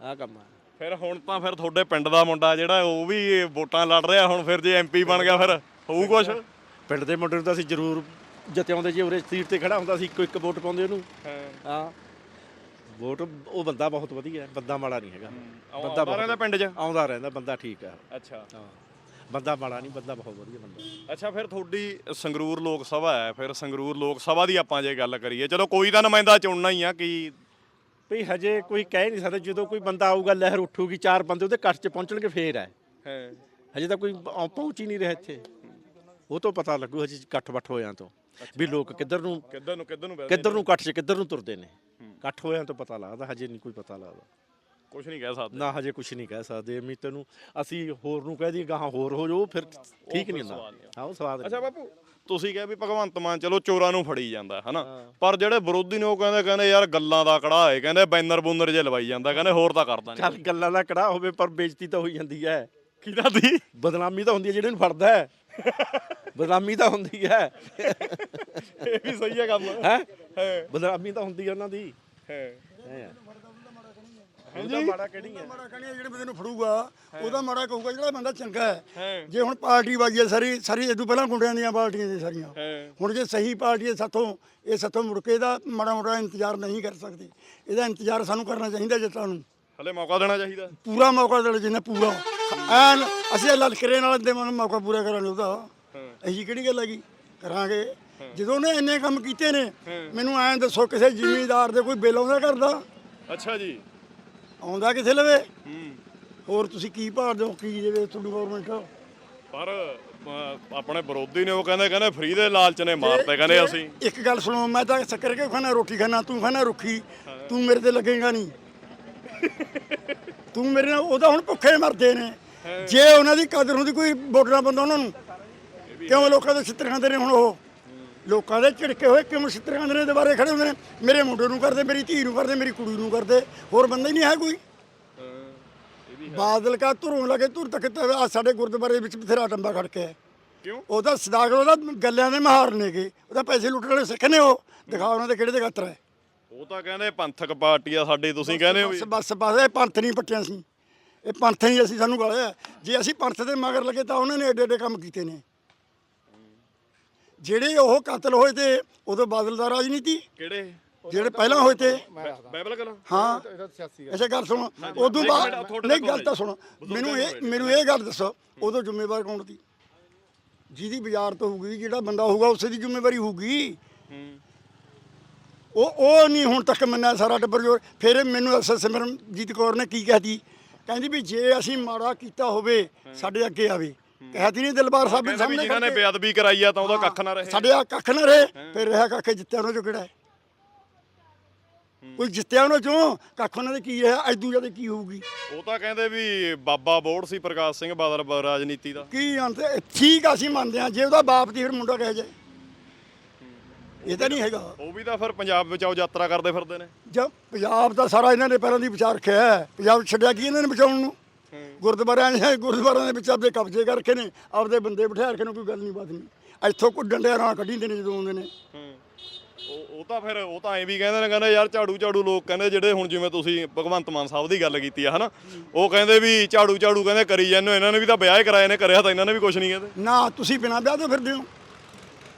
ਆਹ ਕੰਮ ਹੈ। ਫਿਰ ਹੁਣ ਤਾਂ ਫਿਰ ਤੁਹਾਡੇ ਪਿੰਡ ਦਾ ਮੁੰਡਾ ਜਿਹੜਾ ਉਹ ਵੀ ਵੋਟਾਂ ਲੜ ਰਿਹਾ ਹੁਣ ਫਿਰ ਜੇ ਐਮਪੀ ਬਣ ਗਿਆ ਫਿਰ ਹੋਊ ਕੁਛ? ਪਿੰਡ ਦੇ ਮੁੰਡੇ ਨੂੰ ਤਾਂ ਅਸੀਂ ਜ਼ਰੂਰ ਜਤਿਆਉਂਦੇ ਜੇ ਉਰੇ ਸੀਟ ਤੇ ਖੜਾ ਹੁੰਦਾ ਸੀ ਇੱਕੋ ਇੱਕ ਵੋਟ ਪਾਉਂਦੇ ਉਹਨੂੰ। ਹਾਂ। ਵੋਟ ਉਹ ਬੰਦਾ ਬਹੁਤ ਵਧੀਆ ਹੈ ਬੰਦਾ ਮਾੜਾ ਨਹੀਂ ਹੈਗਾ। ਬੰਦਾ ਰਹਿੰਦਾ ਪਿੰਡ 'ਚ? ਆਉਂਦਾ ਰਹਿੰਦਾ ਬੰਦਾ ਠੀਕ ਹੈ। ਅੱਛਾ। ਹਾਂ। ਬੰਦਾ ਮਾੜਾ ਨਹੀਂ ਬੰਦਾ ਬਹੁਤ ਵਧੀਆ ਬੰਦਾ। ਅੱਛਾ ਫਿਰ ਤੁਹਾਡੀ ਸੰਗਰੂਰ ਲੋਕ ਸਭਾ ਹੈ ਫਿਰ ਸੰਗਰੂਰ ਲੋਕ ਸਭਾ ਦੀ ਆਪਾਂ ਜੇ ਗੱਲ ਕਰੀਏ ਚਲੋ ਕੋਈ ਤਾਂ ਨੁਮਾਇੰਦਾ ਚੁਣਨਾ ਹੀ ਆ ਕਿ ਭਈ ਹਜੇ ਕੋਈ ਕਹਿ ਨਹੀਂ ਸਕਦਾ ਜਦੋਂ ਕੋਈ ਬੰਦਾ ਆਊਗਾ ਲਹਿਰ ਉੱਠੂਗੀ ਚਾਰ ਬੰਦੇ ਉਹਦੇ ਕੱਟ 'ਚ ਪਹੁੰਚਣਗੇ ਫੇਰ ਹੈ। ਹਜੇ ਤਾਂ ਕੋਈ ਪਹੁੰ- ਪਹੁੰਚ ਹੀ ਨਹੀਂ ਰਿਹਾ ਇੱਥੇ। ਉਹ ਤੋਂ ਪਤਾ ਲੱਗੂ ਹਜੇ ਇਕੱਠ ਬੱਠ ਹੋਇਆਂ ਤੋਂ ਵੀ ਲੋਕ ਕਿੱਧਰ ਨੂੰ ਕਿੱਧਰ ਨੂੰ ਕਿੱਧਰ ਨੂੰ ਕਿੱਧਰ ਨੂੰ ਕੱਠ 'ਚ ਕਿੱਧਰ ਨੂੰ ਤੁਰਦੇ ਨੇ? ਇਕੱਠ ਹੋਇਆਂ ਤੋਂ ਪਤਾ ਲੱਗਦਾ ਹਜੇ ਨਹੀਂ ਕੋਈ ਪਤਾ ਲੱਗਦਾ। ਕੁਝ ਨਹੀਂ ਕਹਿ ਸਕਦੇ। ਨਾ ਹਜੇ ਕੁਝ ਨਹੀਂ ਕਹਿ ਸਕਦੇ। ਅਮੀ ਤੈਨੂੰ ਅਸੀਂ ਹੋਰ ਨੂੰ ਕਹਿ ਦਈਏ ਗਾਹਾਂ ਹੋਰ ਹੋ ਜਾਓ ਫਿਰ ਠੀਕ ਨਹੀਂ ਹੁੰਦਾ। ਹਾਂ ਉਹ ਸਵਾਦ ਅੱਛਾ ਬਾਪੂ ਤੁਸੀਂ ਕਿਹਾ ਵੀ ਭਗਵੰਤ ਮਾਨ ਚਲੋ ਚੋਰਾਂ ਨੂੰ ਫੜੀ ਜਾਂਦਾ ਹਨਾ? ਪਰ ਜਿਹੜੇ ਵਿਰੋਧੀ ਨੇ ਉਹ ਕਹਿੰਦੇ ਕਹਿੰਦੇ ਯਾਰ ਗੱਲਾਂ ਦਾ ਕੜਾ ਹੈ ਕਹਿੰਦੇ ਬੈਨਰ ਬੂਨਰ ਜੇ ਲਵਾਈ ਜਾਂਦਾ ਕਹਿੰਦੇ ਹੋਰ ਤਾਂ ਕਰਦਾ ਨਹੀਂ ਚੱਲ ਗੱਲਾਂ ਦਾ ਕੜਾ ਹੋਵੇ ਪਰ ਬੇਇੱਜ਼ਤੀ ਤਾਂ ਹੋਈ ਜਾਂਦੀ ਹੈ। ਕਿਹਦਾ ਦੀ? ਬਦਨਾਮੀ ਤਾਂ ਹੁੰਦੀ ਹੈ ਜਿਹੜੇ ਨੂੰ ਫੜਦਾ ਹੈ। ਬਦਨਾਮੀ ਤਾਂ ਹੁੰਦੀ ਹੈ। ਇਹ ਵੀ ਸਹੀ ਹੈ ਕੰਮ ਹੈ। ਬਦਨਾਮੀ ਤਾਂ ਹੁੰਦੀ ਹੈ ਉਹਨਾਂ ਦੀ। ਹੈ। ਹੈ। ਉਹਦਾ ਮਾੜਾ ਕਿਹੜੀ ਹੈ ਮਾੜਾ ਕਹਿੰਦੇ ਜਿਹੜੇ ਬੰਦੇ ਨੂੰ ਫੜੂਗਾ ਉਹਦਾ ਮਾੜਾ ਕਹੂਗਾ ਜਿਹੜਾ ਬੰਦਾ ਚੰਗਾ ਹੈ। ਹੈ। ਜੇ ਹੁਣ ਪਾਰਟੀ ਬਾਜੀ ਹੈ ਸਾਰੀ ਸਾਰੀ ਇਦੋਂ ਪਹਿਲਾਂ ਗੁੰਡਿਆਂ ਦੀਆਂ ਪਾਰਟੀਆਂ ਦੀ ਸਾਰੀਆਂ। ਹੈ। ਹੁਣ ਜੇ ਸਹੀ ਪਾਰਟੀ ਹੈ ਸਾਥੋਂ ਇਹ ਸਾਥੋਂ ਮੁੜ ਕੇ ਇਹਦਾ ਮਾੜਾ ਮੋਟਾ ਇੰਤਜ਼ਾਰ ਨਹੀਂ ਕਰ ਸਕਦੇ। ਇਹਦਾ ਇੰਤਜ਼ਾਰ ਸਾਨੂੰ ਕਰਨਾ ਚਾਹੀਦਾ ਜੱਟਾਂ ਨੂੰ ਹਲੇ ਮੌਕਾ ਦੇਣਾ ਚਾਹੀਦਾ। ਪੂਰਾ ਮੌਕਾ ਦੇਣਾ ਜਿੰਨਾ ਪੂਰਾ। ਐਨ ਅਸੀਂ ਲਲਕਰੇ ਨਾਲ ਦੇ ਮੌਕਾ ਪੂਰਾ ਕਰਾਂਗੇ ਉਹਦਾ। ਅਹੀ ਕਿਹੜੀ ਗੱਲ ਹੈਗੀ? ਕਰਾਂਗੇ। ਜਦੋਂ ਉਹਨੇ ਇੰਨੇ ਕੰਮ ਕੀਤੇ ਨੇ ਮੈਨੂੰ ਐਂ ਦੱਸੋ ਕਿਸੇ ਜ਼ਿਮੀਂਦਾਰ ਦੇ ਕੋਈ ਬਿੱਲ ਆਉਂਦਾ ਕਰਦਾ ਅੱਛਾ ਜੀ। ਆਉਂਦਾ ਕਿਥੇ ਲਵੇ? ਹੂੰ। ਹੋਰ ਤੁਸੀਂ ਕੀ ਭਾਲਦੇ ਹੋ ਕੀ ਦੇਵੇ ਤੁਹਾਡੀ ਗਵਰਨਮੈਂਟ ਪਰ ਆਪਣੇ ਵਿਰੋਧੀ ਨੇ ਉਹ ਕਹਿੰਦੇ ਕਹਿੰਦੇ ਫ੍ਰੀ ਦੇ ਲਾਲਚ ਨੇ ਮਾਰਤੇ ਕਹਿੰਦੇ ਅਸੀਂ। ਇੱਕ ਗੱਲ ਸੁਣੋ ਮੈਂ ਤਾਂ ਸ਼ੱਕਰ ਕੇ ਖਾਣਾ ਰੋਟੀ ਖਾਣਾ ਤੂੰ ਖਾਣਾ ਰੁੱਖੀ ਤੂੰ ਮੇਰੇ ਤੇ ਲੱਗੇਗਾ ਨਹੀਂ। ਤੂੰ ਮੇਰੇ ਨਾਲ ਉਹਦਾ ਹੁਣ ਭੁੱਖੇ ਮਰਦੇ ਨੇ। ਜੇ ਉਹਨਾਂ ਦੀ ਕਦਰ ਹੁੰਦੀ ਕੋਈ ਵੋਟਣਾ ਬੰਦਾ ਉਹਨਾਂ ਨੂੰ। ਕਿਉਂ ਲੋਕਾਂ ਦੇ ਛਿੱਤਰ ਖਾਂਦੇ ਨੇ ਹੁਣ ਉਹ? ਲੋਕਾਂ ਦੇ ਝਿੜਕੇ ਹੋਏ ਕਿਉਂ ਛਿੱਤਰ ਖਾਂਦੇ ਨੇ ਦੁਬਾਰੇ ਖੜੇ ਹੁੰਦੇ ਨੇ? ਮੇਰੇ ਮੁੰਡੇ ਨੂੰ ਕਰਦੇ ਮੇਰੀ ਧੀ ਨੂੰ ਕਰਦੇ ਮੇਰੀ ਕੁੜੀ ਨੂੰ ਕਰਦੇ ਹੋਰ ਬੰਦਾ ਹੀ ਨਹੀਂ ਹੈ ਕੋਈ। ਬਾਦਲ ਕਾ ਧੁਰੋਂ ਲਗੇ ਧੁਰ ਤੱਕ ਸਾਡੇ ਗੁਰਦੁਆਰੇ ਵਿੱਚ ਬਥੇਰਾ ਟੰਬਾ ਖੜ ਕੇ ਹੈ। ਕਿਉਂ? ਉਹਦਾ ਸਦਾਗਰ ਉਹਦਾ ਗੱਲਿਆਂ ਦੇ ਮਹਾਰ ਨੇਗੇ। ਉਹਦਾ ਪੈਸੇ ਲੁੱਟਣ ਵਾਲੇ ਸਿੱਖ ਨੇ ਉਹ। ਦਿਖਾ ਉਹਨਾਂ ਦੇ ਕਿਹੜੇ ਦੇ ਗਾਤਰ ਹੈ। ਉਹ ਤਾਂ ਕਹਿੰਦੇ ਪੰਥਕ ਪਾਰਟੀ ਆ ਸਾਡੀ ਤੁਸੀਂ ਕਹਿੰਦੇ ਹੋ ਬਸ ਬਸ ਬਸ ਇਹ ਪੰਥ ਨਹੀਂ ਪੱਟਿਆ ਸੀ। ਇਹ ਪੰਥ ਨਹੀਂ ਅਸੀਂ ਸਾਨੂੰ ਗਾਲਿਆ। ਜੇ ਅਸੀਂ ਪੰਥ ਦੇ ਮਗਰ ਲੱਗੇ ਤਾਂ ਉਹਨਾਂ ਨੇ ਏਡੇ ਏਡੇ ਕੰਮ ਕੀਤੇ ਨੇ। ਜਿਹੜੇ ਉਹ ਕਤਲ ਹੋਏ ਤੇ ਉਦੋਂ ਬਾਦਲ ਦਾ ਰਾਜਨੀਤੀ। ਕਿਹੜੇ? ਜਿਹੜੇ ਪਹਿਲਾਂ ਹੋਏ ਤੇ। ਬਾਈਬਲ ਗੱਲ ਹਾਂ। ਅੱਛਾ ਗੱਲ ਸੁਣ। ਉਦੋਂ ਬਾਅਦ ਨਹੀਂ ਗੱਲ ਤਾਂ ਸੁਣ। ਮੈਨੂੰ ਇਹ ਮੈਨੂੰ ਇਹ ਗੱਲ ਦੱਸੋ ਉਦੋਂ ਜ਼ਿੰਮੇਵਾਰ ਕੌਣ ਸੀ? ਜਿਹਦੀ ਬਾਜ਼ਾਰ ਤੋਂ ਹੋਊਗੀ ਜਿਹੜਾ ਬੰਦਾ ਹੋਊਗਾ ਉਸੇ ਦੀ ਜ਼ਿੰਮੇਵਾਰੀ ਹੋਊਗੀ। ਉਹ ਉਹ ਨਹੀਂ ਹੁਣ ਤੱਕ ਮੰਨਿਆ ਸਾਰਾ ਟੱਬਰ ਜੋ ਫਿਰ ਮੈਨੂੰ ਐਸਐਸ ਸਿਮਰਨਜੀਤ ਕੌਰ ਨੇ ਕੀ ਕਹਿਤੀ ਕਹਿੰਦੀ ਵੀ ਜੇ ਅਸੀਂ ਮਾੜਾ ਕੀਤਾ ਹੋਵੇ ਸਾਡੇ ਅੱਗੇ ਆਵੇ। ਕਹਿਤੀ ਨਹੀਂ ਦਿਲਬਾਰ ਸਾਹਿਬ ਦੇ ਕਹਿੰਦੇ ਵੀ ਸਾਹਮਣੇ ਜਿਨ੍ਹਾਂ ਨੇ ਕੇ। ਬੇਅਦਬੀ ਕਰਾਈ ਆ ਤਾਂ ਉਹਦਾ ਕੱਖ ਨਾ ਰਹੇ। ਸਾਡੇ ਆ ਕੱਖ ਨਾ ਰਹੇ ਫਿਰ ਰਿਹਾ ਕੱਖ ਜਿੱਤਿਆ ਉਹਨਾਂ ਚੋਂ ਕਿਹੜਾ ਹੈ? ਕੋਈ ਜਿੱਤਿਆ ਉਹਨਾਂ ਚੋਂ ਕੱਖ ਉਹਨਾਂ ਦੇ ਕੀ ਰਿਹਾ ਐਦੂ ਜਦ ਕੀ ਹੋਊਗੀ? ਉਹ ਤਾਂ ਕਹਿੰਦੇ ਵੀ ਬਾਬਾ ਬੋੜ ਸੀ ਪ੍ਰਕਾਸ਼ ਸਿੰਘ ਬਾਦਲ ਬ- ਰਾਜਨੀਤੀ ਦਾ। ਕੀ ਅੰਤ ਠੀਕ ਆ, ਅਸੀਂ ਮੰਨਦੇ ਆ ਜੇ ਉਹਦਾ ਬਾਪ ਦੀ ਫਿਰ ਮੁੰਡਾ ਕਹਿ ਜਾਏ ਇਹ ਤਾਂ ਨਹੀਂ ਹੈਗਾ। ਉਹ ਵੀ ਤਾਂ ਫਿਰ ਪੰਜਾਬ ਬਚਾਓ ਯਾਤਰਾ ਕਰਦੇ ਫਿਰਦੇ ਨੇ। ਜਦ ਪੰਜਾਬ ਦਾ ਸਾਰਾ ਇਹਨਾਂ ਨੇ ਪਹਿਲਾਂ ਦੀ ਵਿਚਾਰ ਰੱਖਿਆ ਹੈ। ਪੰਜਾਬ ਛੱਡਿਆ ਕੀ ਇਹਨਾਂ ਨੇ ਬਚਾਉਣ ਨੂੰ? ਗੁਰਦੁਆਰਿਆਂ ਦੇ ਗੁਰਦੁਆਰਿਆਂ ਦੇ ਵਿੱਚ ਆਪਦੇ ਕਬਜ਼ੇ ਕਰਕੇ ਨੇ ਆਪਦੇ ਬੰਦੇ ਬਿਠਾ ਕੇ ਨੇ ਕੋਈ ਗੱਲ ਨਹੀਂ ਬਾਤ ਨਹੀਂ। ਇੱਥੋਂ ਕੋਈ ਡੰਡਿਆਂ ਨਾਲ ਕੱਢੀਂਦੇ ਨੇ ਜਦੋਂ ਆਉਂਦੇ ਨੇ। ਉਹ ਉਹ ਤਾਂ ਫਿਰ ਉਹ ਤਾਂ ਐਂ ਵੀ ਕਹਿੰਦੇ ਨੇ ਕਹਿੰਦੇ ਯਾਰ ਝਾੜੂ ਝਾੜੂ ਲੋਕ ਕਹਿੰਦੇ ਜਿਹੜੇ ਹੁਣ ਜਿਵੇਂ ਤੁਸੀਂ ਭਗਵੰਤ ਮਾਨ ਸਾਹਿਬ ਦੀ ਗੱਲ ਕੀਤੀ ਆ ਹਨਾ? ਉਹ ਕਹਿੰਦੇ ਵੀ ਝਾੜੂ ਝਾੜੂ ਕਹਿੰਦੇ ਕਰੀ ਜਾਂਦੇ ਇਹਨਾਂ ਨੇ ਵੀ ਤਾਂ ਵਿਆਹ ਕਰਾਏ ਨੇ ਕਰਿਆ ਤਾਂ ਇਹਨਾਂ ਨੇ ਵੀ ਕੁਝ ਨਹੀਂ ਕਹਿੰਦੇ। ਨਾ ਤੁਸੀਂ ਬਿਨਾਂ ਵਿਆਹ ਤੋਂ ਫਿਰਦੇ ਹੋ।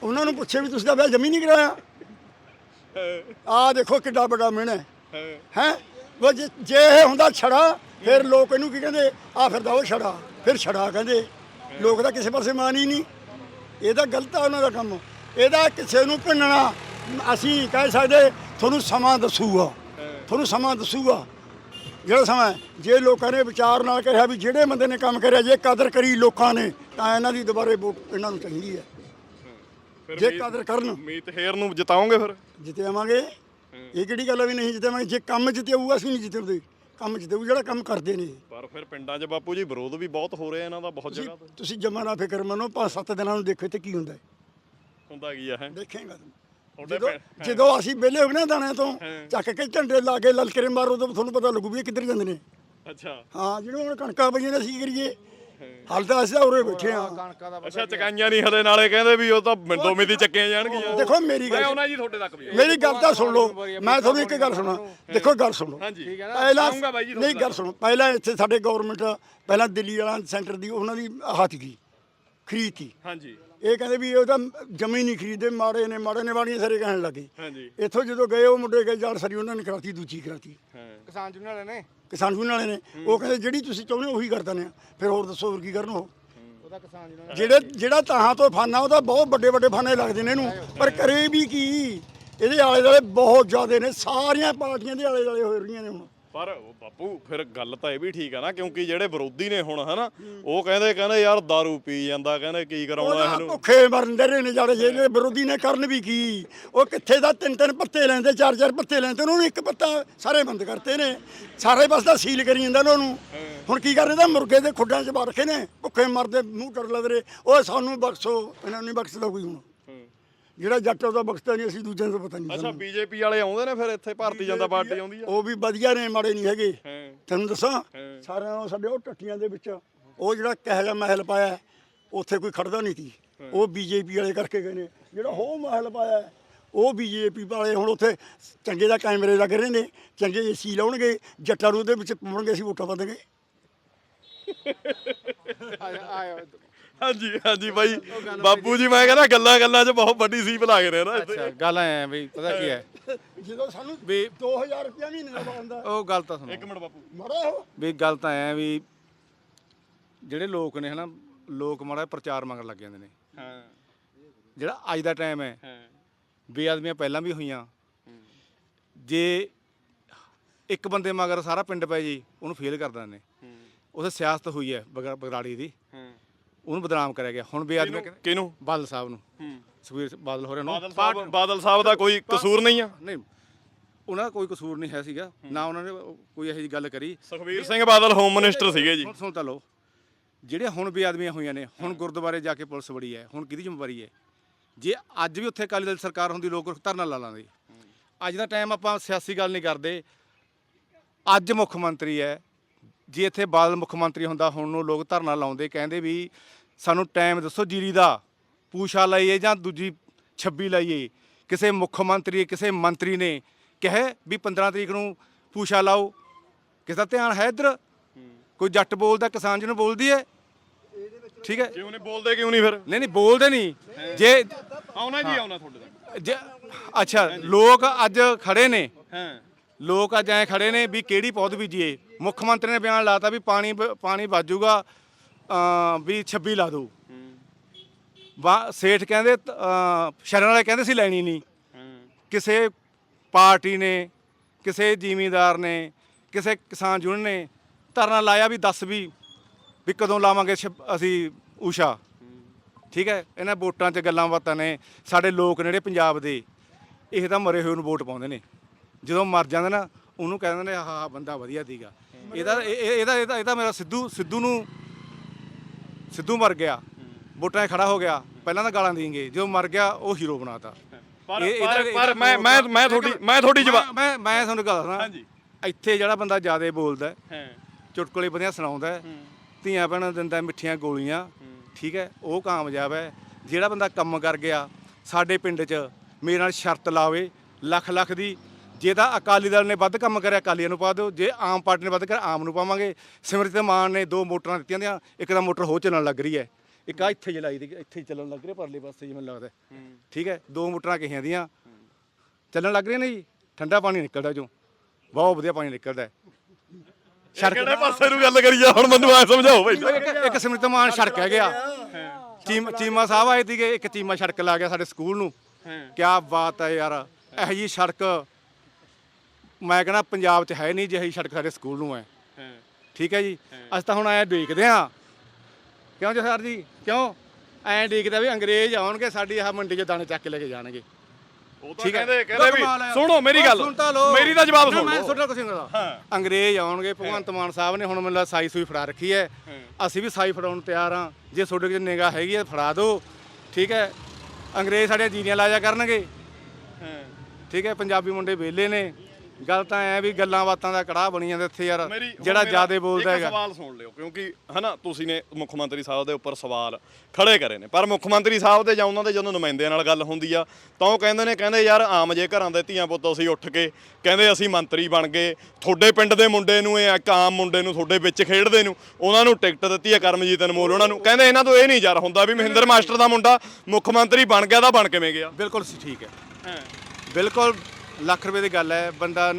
ਉਹਨਾਂ ਨੂੰ ਪੁੱਛੇ ਵੀ ਤੁਸੀਂ ਤਾਂ ਵਿਆਹ ਜਮੀ ਨਹੀਂ ਕਰਾਇਆ। ਆਹ ਦੇਖੋ ਕਿੱਡਾ ਵੱਡਾ ਮਿਹਣਾ ਹੈ। ਹੈ। ਜੇ ਇਹ ਹੁੰਦਾ ਛੜਾ ਫਿਰ ਲੋਕ ਇਹਨੂੰ ਕੀ ਕਹਿੰਦੇ? ਆ ਫਿਰਦਾ ਉਹ ਛੜਾ। ਫਿਰ ਛੜਾ ਕਹਿੰਦੇ। ਲੋਕ ਤਾਂ ਕਿਸੇ ਪਾਸੇ ਮਾਨ ਹੀ ਨਹੀਂ। ਇਹ ਤਾਂ ਗਲਤ ਆ ਉਹਨਾਂ ਦਾ ਕੰਮ। ਇਹਦਾ ਕਿਸੇ ਨੂੰ ਭਿੰਨਣਾ ਅਸੀਂ ਕਹਿ ਸਕਦੇ ਤੁਹਾਨੂੰ ਸਮਾਂ ਦੱਸੂਗਾ। ਤੁਹਾਨੂੰ ਸਮਾਂ ਦੱਸੂਗਾ। ਜਿਹੜਾ ਸਮਾਂ ਜੇ ਲੋਕਾਂ ਨੇ ਵਿਚਾਰ ਨਾਲ ਕਿਹਾ ਵੀ ਜਿਹੜੇ ਬੰਦੇ ਨੇ ਕੰਮ ਕਰਿਆ ਜੇ ਕਦਰ ਕਰੀ ਲੋਕਾਂ ਨੇ ਤਾਂ ਇਹਨਾਂ ਦੀ ਦੁਬਾਰੇ ਵੋਟ ਇਹਨਾਂ ਨੂੰ ਚਾਹੀਦੀ ਹੈ। ਜੇ ਕਦਰ ਕਰਨ। ਮੀਤ ਹੇਰ ਨੂੰ ਜਿਤਾਓਗੇ ਫਿਰ? ਜਿੱਤਿਆਵਾਂਗੇ। ਇਹ ਕਿਹੜੀ ਗੱਲ ਵੀ ਨਹੀਂ ਜਿੱਤਿਆਵਾਂਗੇ? ਜੇ ਕੰਮ ਜਿੱਤਿਆਊਗਾ ਅਸੀਂ ਨਹੀਂ ਜਿੱਤਦੇ ਕੰਮ ਜਿੱਤਿਆਊ ਜਿਹੜਾ ਕੰਮ ਕਰਦੇ ਨੇ। ਪਰ ਫਿਰ ਪਿੰਡਾਂ 'ਚ ਬਾਪੂ ਜੀ ਵਿਰੋਧ ਵੀ ਬਹੁਤ ਹੋ ਰਿਹਾ ਇਹਨਾਂ ਦਾ ਬਹੁਤ ਤੁਸੀਂ ਜਗ੍ਹਾ ਤੇ। ਤੁਸੀਂ ਜਮਾ ਨਾ ਫਿਕਰ ਮੰਨੋ ਪੰਜ ਸੱਤ ਦਿਨਾਂ ਨੂੰ ਦੇਖੋ ਤੇ ਕੀ ਹੁੰਦਾ ਹੈ। ਹੁੰਦਾ ਕੀ ਆ ਹੈ? ਦੇਖੇਗਾ ਤੂੰ। ਤੁਹਾਡੇ ਜਦੋਂ ਪਿੰਡ- ਜਦੋਂ ਅਸੀਂ ਵਿਹਲੇ ਹੋ ਗਏ ਨਾ ਦਾਣਿਆਂ ਤੋਂ ਚੱਕ ਕੇ ਝੰਡੇ ਲਾ ਕੇ ਲਲਕਰੇ ਮਾਰੋ ਤਾਂ ਤੁਹਾਨੂੰ ਪਤਾ ਲੱਗੂ ਵੀ ਇਹ ਕਿੱਧਰ ਜਾਂਦੇ ਨੇ। ਅੱਛਾ। ਹਾਂ ਜਿਹੜੇ ਹੁਣ ਕਣਕਾਂ ਪਈਆਂ ਨੇ ਅਸੀਂ ਕੀ ਕਰੀਏ? ਹਾਲ ਤਾਂ ਅਸੀਂ ਤਾਂ ਉਰੇ ਬੈਠੇ ਕਣਕਾਂ ਦਾ ਅੱਛਾ ਚਕਾਈਆਂ ਨਹੀਂ ਹਲੇ ਨਾਲੇ ਕਹਿੰਦੇ ਵੀ ਉਹ ਤਾਂ ਮਿੰਟੋ ਮਿੰਟੀ ਚੱਕੀਆਂ ਜਾਣਗੀਆਂ। ਦੇਖੋ ਮੇਰੀ ਮੈਂ ਗੱਲ ਆਉਣਾ ਜੀ ਤੁਹਾਡੇ ਤੱਕ ਵੀ ਮੇਰੀ ਗੱਲ ਤਾਂ ਸੁਣ ਲਓ। ਮੈਂ ਤੁਹਾਨੂੰ ਇੱਕ ਗੱਲ ਸੁਣਾ। ਦੇਖੋ ਗੱਲ ਸੁਣੋ ਹਾਂਜੀ। ਪਹਿਲਾਂ ਬਾਈ ਜੀ ਨਹੀਂ ਗੱਲ ਸੁਣੋ। ਪਹਿਲਾਂ ਇੱਥੇ ਸਾਡੇ ਗਵਰਨਮੈਂਟ ਪਹਿਲਾਂ ਦਿੱਲੀ ਵਾਲਾ ਸੈਂਟਰ ਦੀ ਉਹਨਾਂ ਦੀ ਹੱਥ ਗਈ ਖਰੀਦ ਤੀ ਹਾਂਜੀ। ਇਹ ਕਹਿੰਦੇ ਵੀ ਉਹ ਤਾਂ ਜਮੀ ਨਹੀਂ ਖਰੀਦੇ ਮਾੜੇ ਨੇ ਮਾੜੇ ਨੇ ਵਾੜੀਆਂ ਸਾਰੇ ਕਹਿਣ ਲੱਗੇ। ਹਾਂਜੀ। ਇੱਥੋਂ ਜਦੋਂ ਗਏ ਉਹ ਮੁੰਡੇ ਗਏ ਜਾੜ ਸਰੀ ਉਹਨਾਂ ਨੇ ਕਰਾਤੀ ਦੂਜੀ ਕਰਾਤੀ। ਹਾਂ ਕਿਸਾਨ ਜੁਨੇ ਵਾਲੇ ਨੇ? ਕਿਸਾਨ ਯੂਨੀਅਨ ਵਾਲੇ ਨੇ ਉਹ ਕਹਿੰਦੇ ਜਿਹੜੀ ਤੁਸੀਂ ਚਾਹੁੰਦੇ ਹੋ ਉਹੀ ਕਰ ਦਿੰਦੇ ਆ। ਫਿਰ ਹੋਰ ਦੱਸੋ ਹੋਰ ਕੀ ਕਰਨ ਉਹ। ਉਹਦਾ ਕਿਸਾਨ ਜੁਨੇ ਜਿਹੜੇ ਜਿਹੜਾ ਤਾਹਾਂ ਤੋਂ ਫਾਨਾ ਉਹਦਾ ਬਹੁਤ ਵੱਡੇ ਵੱਡੇ ਫਾਨੇ ਲੱਗਦੇ ਨੇ ਇਹਨੂੰ। ਪਰ ਕਰੇ ਵੀ ਕੀ? ਇਹਦੇ ਆਲੇ ਦੁਆਲੇ ਬਹੁਤ ਜ਼ਿਆਦੇ ਨੇ ਸਾਰੀਆਂ ਪਾਰਟੀਆਂ ਦੇ ਆਲੇ ਦੁਆਲੇ ਹੋ ਰਹੀਆਂ ਨੇ ਹੁਣ। ਪਰ ਉਹ ਬਾਪੂ ਫਿਰ ਗੱਲ ਤਾਂ ਇਹ ਵੀ ਠੀਕ ਆ ਨਾ ਕਿਉਂਕਿ ਜਿਹੜੇ ਵਿਰੋਧੀ ਨੇ ਹੁਣ ਹਨਾ ਉਹ ਕਹਿੰਦੇ ਕਹਿੰਦੇ ਯਾਰ दारू ਪੀ ਜਾਂਦਾ ਕਹਿੰਦੇ ਕੀ ਕਰਾਉਣਾ ਉਹਦਾ ਇਹਨੂੰ? ਭੁੱਖੇ ਮਰਨ ਦੇ ਰਹੇ ਨੇ ਜਿਹੜੇ ਜਿਹੜੇ ਵਿਰੋਧੀ ਨੇ ਕਰਨ ਵੀ ਕੀ? ਉਹ ਕਿੱਥੇ ਦਾ ਤਿੰਨ ਤਿੰਨ ਪੱਤੇ ਲੈਂਦੇ ਚਾਰ ਚਾਰ ਪੱਤੇ ਲੈਂਦੇ ਉਹਨਾਂ ਨੂੰ ਇੱਕ ਪੱਤਾ ਸਾਰੇ ਬੰਦ ਕਰਤੇ ਨੇ। ਸਾਰੇ ਬਸ ਦਾ ਸੀਲ ਕਰੀ ਜਾਂਦਾ ਉਹਨਾਂ। ਨੂੰ ਹੁਣ ਕੀ ਕਰ ਰਹੇ ਤਾਂ ਮੁਰਗੇ ਦੇ ਖੁੱਡਾਂ 'ਚ ਪਾ ਰੱਖੇ ਨੇ ਭੁੱਖੇ ਮਰਦੇ ਮੂੰਹ ਕਰ ਲਦਰੇ ਉਹ ਸਾਨੂੰ ਬਖਸ਼ੋ ਇਹਨਾਂ ਨੂੰ ਨਹੀਂ ਬਖਸ਼ਦਾ ਕੋਈ ਹੁਣ। ਜਿਹੜਾ ਜੱਟ ਉਹਦਾ ਬਖਸ਼ਦਾ ਨਹੀਂ ਅਸੀਂ ਦੂਜਿਆਂ ਤੋਂ ਪਤਾ ਨਹੀਂ ਅੱਛਾ ਸਾਨੂੰ। ਬੀਜੇਪੀ ਵਾਲੇ ਆਉਂਦੇ ਨੇ ਫਿਰ ਇੱਥੇ ਭਾਰਤੀ ਜਨਤਾ ਪਾਰਟੀ ਆਉਂਦੀ ਆ? ਉਹ ਵੀ ਵਧੀਆ ਨੇ ਮਾੜੇ ਨਹੀਂ ਹੈਗੇ। ਹਾਂ। ਤੈਨੂੰ ਦੱਸਾਂ ਸਾਰਿਆਂ ਨੂੰ ਸਾਡੇ ਉਹ ਟੱਟੀਆਂ ਦੇ ਵਿੱਚ ਉਹ ਜਿਹੜਾ ਕਹਿ ਜਿਹਾ ਮਹਿਲ ਪਾਇਆ ਹੈ, ਉੱਥੇ ਕੋਈ ਖੜਦਾ ਨਹੀਂ ਸੀ। ਉਹ ਬੀਜੇਪੀ ਵਾਲੇ ਕਰਕੇ ਗਏ ਨੇ। ਜਿਹੜਾ ਹੋ ਮਹਿਲ ਪਾਇਆ ਹੈ, ਉਹ ਬੀਜੇਪੀ ਵਾਲੇ ਹੁਣ ਉੱਥੇ ਚੰਗੇ ਦਾ ਕੈਮਰੇ ਲੱਗ ਰਹੇ ਨੇ ਚੰਗੇ ਏਸੀ ਲਾਉਣਗੇ ਜੱਟਾਂ ਨੂੰ ਉਹਦੇ ਵਿੱਚ ਪਾਉਣਗੇ ਅਸੀਂ ਵੋਟਾਂ ਪਾਵਾਂਗੇ। ਆਇਆ। ਹਾਂਜੀ ਹਾਂਜੀ ਬਾਈ। ਬਾਪੂ ਜੀ ਮੈਂ ਕਹਿੰਦਾ ਗੱਲਾਂ ਗੱਲਾਂ 'ਚ ਬਹੁਤ ਵੱਡੀ ਸੀਪ ਲਾ ਕੇ ਰਹੇ ਨਾ ਇੱਥੇ। ਅੱਛਾ ਗੱਲ ਐ ਬਈ ਪਤਾ ਕੀ ਹੈ ਜਦੋਂ ਸਾਨੂੰ ਵੀ 2000 ਰੁਪਇਆ ਮਹੀਨੇ ਦਾ ਬਣਦਾ ਉਹ ਗੱਲ ਤਾਂ ਸੁਣੋ। ਇੱਕ ਮਿੰਟ ਬਾਪੂ। ਮੜਾ ਉਹ। ਵੀ ਗੱਲ ਤਾਂ ਐ ਵੀ ਜਿਹੜੇ ਲੋਕ ਨੇ ਹਨਾ ਲੋਕ ਮਾੜਾ ਜਿਹਾ ਪ੍ਰਚਾਰ ਮੰਗਣ ਲੱਗ ਜਾਂਦੇ ਨੇ। ਹਾਂ। ਜਿਹੜਾ ਅੱਜ ਦਾ ਟਾਈਮ ਹੈ ਹਾਂ। ਬੇਆਦਮੀਆਂ ਪਹਿਲਾਂ ਵੀ ਹੋਈਆਂ। ਜੇ ਇੱਕ ਬੰਦੇ ਮਗਰ ਸਾਰਾ ਪਿੰਡ ਪੈ ਜੀ ਉਹਨੂੰ ਫੇਲ ਕਰ ਦਿੰਦੇ ਨੇ। ਉਥੇ ਸਿਆਸਤ ਹੋਈ ਹੈ ਬਗਾ- ਬਗਰਾੜੀ ਦੀ। ਹਾਂ ਉਹਨੂੰ ਬਦਨਾਮ ਕਰਿਆ ਗਿਆ। ਹੁਣ ਕਹਿੰਦੇ ਕਿਹਨੂੰ? ਬਾਦਲ ਸਾਹਿਬ ਨੂੰ। ਹੂੰ। ਸੁਖਬੀਰ ਬਾਦਲ ਹੋ ਰਹੇ ਨੂੰ। ਬਾਦਲ ਸਾਹਿਬ ਬਾਦਲ ਸਾਹਿਬ ਦਾ ਕੋਈ ਕਸੂਰ ਨਹੀਂ ਆ? ਨਹੀਂ। ਉਹਨਾਂ ਦਾ ਕੋਈ ਕਸੂਰ ਨਹੀਂ ਹੈ ਸੀਗਾ। ਨਾ ਉਹਨਾਂ ਨੇ ਕੋਈ ਇਹੋ ਜਿਹੀ ਗੱਲ ਕਰੀ। ਸੁਖਬੀਰ ਸਿੰਘ ਬਾਦਲ ਹੋਮ ਮਿਨਿਸਟਰ ਸੀਗੇ ਜੀ। ਹੁਣ ਸੁਣ ਤਾਂ ਲਓ। ਜਿਹੜੇ ਹੁਣ ਬੇਆਦਮੀਆਂ ਹੋਈਆਂ ਨੇ ਹੁਣ ਗੁਰਦੁਆਰੇ ਜਾ ਕੇ ਪੁਲਿਸ ਬੜੀ ਹੈ ਹੁਣ ਕਿਹਦੀ ਜ਼ਿੰਮੇਵਾਰੀ ਹੈ? ਜੇ ਅੱਜ ਵੀ ਉੱਥੇ ਅਕਾਲੀ ਦਲ ਸਰਕਾਰ ਹੁੰਦੀ ਲੋਕ ਧਰਨਾ ਲਾ ਲਾਂਦੇ। ਅੱਜ ਦਾ ਟਾਈਮ ਆਪਾਂ ਸਿਆਸੀ ਗੱਲ ਨਹੀਂ ਕਰਦੇ। ਅੱਜ ਮੁੱਖ ਮੰਤਰੀ ਹੈ। ਜੇ ਇੱਥੇ ਬਾਦਲ ਮੁੱਖ ਮੰਤਰੀ ਹੁੰਦਾ ਹੁਣ ਨੂੰ ਲੋਕ ਧਰਨਾ ਲਾਉਂਦੇ ਕਹਿੰਦੇ ਵੀ ਸਾਨੂੰ ਟਾਈਮ ਦੱਸੋ ਜੀਰੀ ਦਾ। ਪੂਛਾ ਲਾਈਏ ਜਾਂ ਦੂਜੀ 26 ਲਾਈਏ। ਕਿਸੇ ਮੁੱਖ ਮੰਤਰੀ ਕਿਸੇ ਮੰਤਰੀ ਨੇ ਕਹੇ ਵੀ 15 ਤਰੀਕ ਨੂੰ ਪੂਛਾ ਲਾਓ। ਕਿਸ ਦਾ ਧਿਆਨ ਹੈ ਇੱਧਰ? ਕੋਈ ਜੱਟ ਬੋਲਦਾ ਕਿਸਾਨ ਜੀ ਨੂੰ ਬੋਲਦੀ ਹੈ ਠੀਕ ਹੈ ਕਿਉਂ ਨਹੀਂ ਬੋਲਦੇ ਕਿਉਂ ਨਹੀਂ ਫਿਰ? ਨਹੀਂ ਨਹੀਂ ਬੋਲਦੇ ਨਹੀਂ। ਜੇ ਆਉਣਾ ਜੀ ਆਉਣਾ ਤੁਹਾਡੇ ਜੇ- ਅੱਛਾ ਲੋਕ ਅੱਜ ਖੜੇ ਨੇ। ਹਾਂ। ਲੋਕ ਅੱਜ ਐ ਖੜੇ ਨੇ ਵੀ ਕਿਹੜੀ ਪੌਦ ਬੀਜੀਏ? ਮੁੱਖ ਮੰਤਰੀ ਨੇ ਬਿਆਨ ਲਾਤਾ ਵੀ ਪਾਣੀ ਪਾਣੀ ਬਾਜੂਗਾ ਅਮ ਵੀ 26 ਲਾ ਦਿਓ ਵਾ ਸੇਠ ਕਹਿੰਦੇ ਅਮ ਸ਼ਰਨ ਵਾਲੇ ਕਹਿੰਦੇ ਸੀ ਲੈਣੀ ਨਹੀਂ। ਕਿਸੇ ਪਾਰਟੀ ਨੇ ਕਿਸੇ ਜ਼ਿਮੀਂਦਾਰ ਨੇ ਕਿਸੇ ਕਿਸਾਨ ਯੂਨੀਅਨ ਨੇ ਧਰਨਾ ਲਾਇਆ ਵੀ ਦੱਸ ਵੀ ਵੀ ਕਦੋਂ ਲਾਵਾਂਗੇ ਛ- ਅਸੀਂ ਊਸ਼ਾ। ਠੀਕ ਹੈ? ਇਹਨਾਂ ਵੋਟਾਂ 'ਚ ਗੱਲਾਂ ਬਾਤਾਂ ਨੇ। ਸਾਡੇ ਲੋਕ ਨੇ ਜਿਹੜੇ ਪੰਜਾਬ ਦੇ ਇਹ ਤਾਂ ਮਰੇ ਹੋਏ ਨੂੰ ਵੋਟ ਪਾਉਂਦੇ ਨੇ। ਜਦੋਂ ਮਰ ਜਾਂਦੇ ਨਾ ਉਹਨੂੰ ਕਹਿੰਦੇ ਨੇ ਆਹ ਬੰਦਾ ਵਧੀਆ ਸੀਗਾ ਇਹਦਾ ਇਹ- ਇਹ- ਇਹਦਾ ਇਹਦਾ ਇਹਦਾ ਮੇਰਾ ਸਿੱਧੂ ਸਿੱਧੂ ਨੂੰ ਸਿੱਧੂ ਮਰ ਗਿਆ ਵੋਟਾਂ 'ਚ ਖੜਾ ਹੋ ਗਿਆ ਪਹਿਲਾਂ ਤਾਂ ਗਾਲਾਂ ਦੇਂਗੇ ਜਦੋਂ ਮਰ ਗਿਆ ਉਹ ਹੀਰੋ ਬਣਾਤਾ। ਪਰ ਪਰ- ਮੈਂ ਮੈਂ ਮੈਂ ਤੁਹਾਡੀ ਮੈਂ ਤੁਹਾਡੀ ਜਵਾਬ ਮੈਂ ਮੈਂ ਤੁਹਾਨੂੰ ਗੱਲ ਦੱਸਣਾ ਹਾਂਜੀ। ਇੱਥੇ ਜਿਹੜਾ ਬੰਦਾ ਜ਼ਿਆਦਾ ਬੋਲਦਾ ਹੈ, ਹਾਂ। ਚੁਟਕਲੇ ਵਧੀਆ ਸੁਣਾਉਂਦਾ ਹੈ, ਧੀਆਂ ਭੈਣਾਂ ਦਿੰਦਾ ਮਿੱਠੀਆਂ ਗੋਲੀਆਂ ਠੀਕ ਹੈ ਉਹ ਕਾਮਯਾਬ ਹੈ। ਜਿਹੜਾ ਬੰਦਾ ਕੰਮ ਕਰ ਗਿਆ ਸਾਡੇ ਪਿੰਡ 'ਚ ਮੇਰੇ ਨਾਲ ਸ਼ਰਤ ਲਾਵੇ ਲੱਖ ਲੱਖ ਦੀ ਜੇ ਤਾਂ ਅਕਾਲੀ ਦਲ ਨੇ ਵੱਧ ਕੰਮ ਕਰਿਆ ਅਕਾਲੀਆਂ ਨੂੰ ਪਾ ਦਿਓ। ਜੇ ਆਮ ਪਾਰਟੀ ਨੇ ਵੱਧ ਕਰਿਆ ਆਮ ਨੂੰ ਪਾਵਾਂਗੇ। ਸਿਮਰਜੀਤ ਮਾਨ ਨੇ ਦੋ ਮੋਟਰਾਂ ਦਿੱਤੀਆਂ ਦੀਆਂ ਇੱਕ ਤਾਂ ਮੋਟਰ ਹੋ ਚੱਲਣ ਲੱਗ ਰਹੀ ਹੈ। ਇੱਕ ਆ ਇੱਥੇ ਜਲਾਈ ਦੀ ਇੱਥੇ ਚੱਲਣ ਲੱਗ ਰਹੀ ਪਰਲੇ ਪਾਸੇ ਜਿਵੇਂ ਲੱਗਦਾ। ਠੀਕ ਹੈ? ਦੋ ਮੋਟਰਾਂ ਕਹੀਆਂ ਦੀਆਂ। ਚੱਲਣ ਲੱਗ ਰਹੀਆਂ ਨੇ ਜੀ? ਠੰਡਾ ਪਾਣੀ ਨਿਕਲਦਾ ਚੋਂ। ਬਹੁਤ ਵਧੀਆ ਪਾਣੀ ਨਿਕਲਦਾ ਹੈ। ਕਿਹੜੇ ਪਾਸੇ ਨੂੰ ਗੱਲ ਕਰੀ ਜਾ ਹੁਣ ਮੈਨੂੰ ਐ ਸਮਝਾਓ ਬਈ। ਇੱਕ ਸਿਮਰਤ ਮਾਨ ਸੜਕ ਹੈ ਗਿਆ ਚੀਮ ਚੀਮਾ ਸਾਹਿਬ ਆਏ ਸੀਗੇ ਇੱਕ ਚੀਮਾ ਸੜਕ ਲਾ ਗਿਆ ਸਾਡੇ ਸਕੂਲ ਨੂੰ। ਕਿਆ ਬਾਤ ਹੈ ਯਾਰ। ਇਹੋ ਜੀ ਸੜਕ ਮੈਂ ਕਹਿੰਦਾ ਪੰਜਾਬ 'ਚ ਹੈ ਨਹੀਂ ਜਿਹੀ ਸੜਕ ਸਾਡੇ ਸਕੂਲ ਨੂੰ ਹੈ। ਠੀਕ ਹੈ ਜੀ? ਅਸੀਂ ਤਾਂ ਹੁਣ ਐ ਦੇਖਦੇ ਆ ਕਿਉਂ ਜੀ ਸਰ ਜੀ? ਕਿਉਂ? ਐ ਦੇਖਦੇ ਵੀ ਅੰਗਰੇਜ਼ ਆਉਣਗੇ ਸਾਡੀ ਆਹ ਮੰਡੀ 'ਚ ਦਾਣੇ ਚੱਕ ਕੇ ਲੈ ਕੇ ਜਾਣਗੇ। ਉਹ ਤਾਂ ਹੈ? ਕਹਿੰਦੇ ਕਹਿੰਦੇ ਵੀ ਹੈ। ਸੁਣੋ ਮੇਰੀ ਗੱਲ। ਮੇਰੀ ਤਾਂ ਜਵਾਬ ਸੁਣ ਮੈਂ ਤੁਹਾਡਾ ਕੁਝ ਨਹੀਂ ਕਰਦਾ ਅੰਗਰੇਜ਼ ਆਉਣਗੇ ਭਗਵੰਤ ਮਾਨ ਸਾਹਿਬ ਨੇ ਹੁਣ ਮੈਨੂੰ ਸਾਈ ਸੂਈ ਫੜਾ ਰੱਖੀ ਹੈ। ਅਸੀਂ ਵੀ ਸਾਈ ਫੜਾਉਣ ਤਿਆਰ ਆ ਜੇ ਤੁਹਾਡੇ ਕੋਲ ਨਿਗਾਹ ਹੈਗੀ ਹੈ ਫੜਾ ਦਿਓ। ਠੀਕ ਹੈ? ਅੰਗਰੇਜ਼ ਸਾਡੇ ਜੀਨੀਆਂ ਲਾਇਆ ਕਰਨਗੇ। ਠੀਕ ਹੈ? ਪੰਜਾਬੀ ਮੁੰਡੇ ਵਿਹਲੇ ਨੇ। ਗੱਲ ਤਾਂ ਐ ਵੀ ਗੱਲਾਂ ਬਾਤਾਂ ਦਾ ਕੜਾਹ ਬਣੀ ਜਾਂਦਾ ਇੱਥੇ ਯਾਰ ਮੇਰੀ ਹੁਣ ਜਿਹੜਾ ਮੇਰਾ ਜ਼ਿਆਦੇ ਬੋਲਦਾ ਇੱਕ ਹੈਗਾ। ਸਵਾਲ ਸੁਣ ਲਿਓ ਕਿਉਂਕਿ ਹਨਾ ਤੁਸੀਂ ਨੇ ਮੁੱਖ ਮੰਤਰੀ ਸਾਹਿਬ ਦੇ ਉੱਪਰ ਸਵਾਲ ਖੜੇ ਕਰੇ ਨੇ। ਪਰ ਮੁੱਖ ਮੰਤਰੀ ਸਾਹਿਬ ਦੇ ਜਾਂ ਉਹਨਾਂ ਦੇ ਜਦੋਂ ਨੁਮਾਇੰਦਿਆਂ ਨਾਲ ਗੱਲ ਹੁੰਦੀ ਆ ਤਾਂ ਉਹ ਕਹਿੰਦੇ ਨੇ ਕਹਿੰਦੇ ਯਾਰ ਆਮ ਜੇ ਘਰਾਂ ਦੇ ਧੀਆਂ ਪੁੱਤ ਅਸੀਂ ਉੱਠ ਕੇ ਕਹਿੰਦੇ ਅਸੀਂ ਮੰਤਰੀ ਬਣ ਗਏ ਤੁਹਾਡੇ ਪਿੰਡ ਦੇ ਮੁੰਡੇ ਨੂੰ ਇਹ ਇੱਕ ਆਮ ਮੁੰਡੇ ਨੂੰ ਤੁਹਾਡੇ ਵਿੱਚ ਖੇਡਦੇ ਨੂੰ ਉਹਨਾਂ ਨੂੰ ਟਿਕਟ ਦਿੱਤੀ ਹੈ ਕਰਮਜੀਤ ਅਨਮੋਲ ਉਹਨਾਂ ਨੂੰ। ਕਹਿੰਦੇ ਇਹਨਾਂ ਤੋਂ ਇਹ ਨਹੀਂ ਯਾਰ ਹੁੰਦਾ ਵੀ ਮਹਿੰਦਰ ਮਾਸਟਰ ਦਾ ਮੁੰਡਾ ਮੁੱਖ ਮੰਤਰੀ ਬਣ ਗਿਆ ਤਾਂ ਬਣ ਕਿਵੇਂ ਗਿਆ? ਬਿਲਕੁਲ ਸੀ ਠੀਕ ਹੈ। ਬਿਲਕੁਲ ਲੱਖ ਰੁਪਏ ਦੀ ਗੱਲ ਹੈ ਬੰਦਾ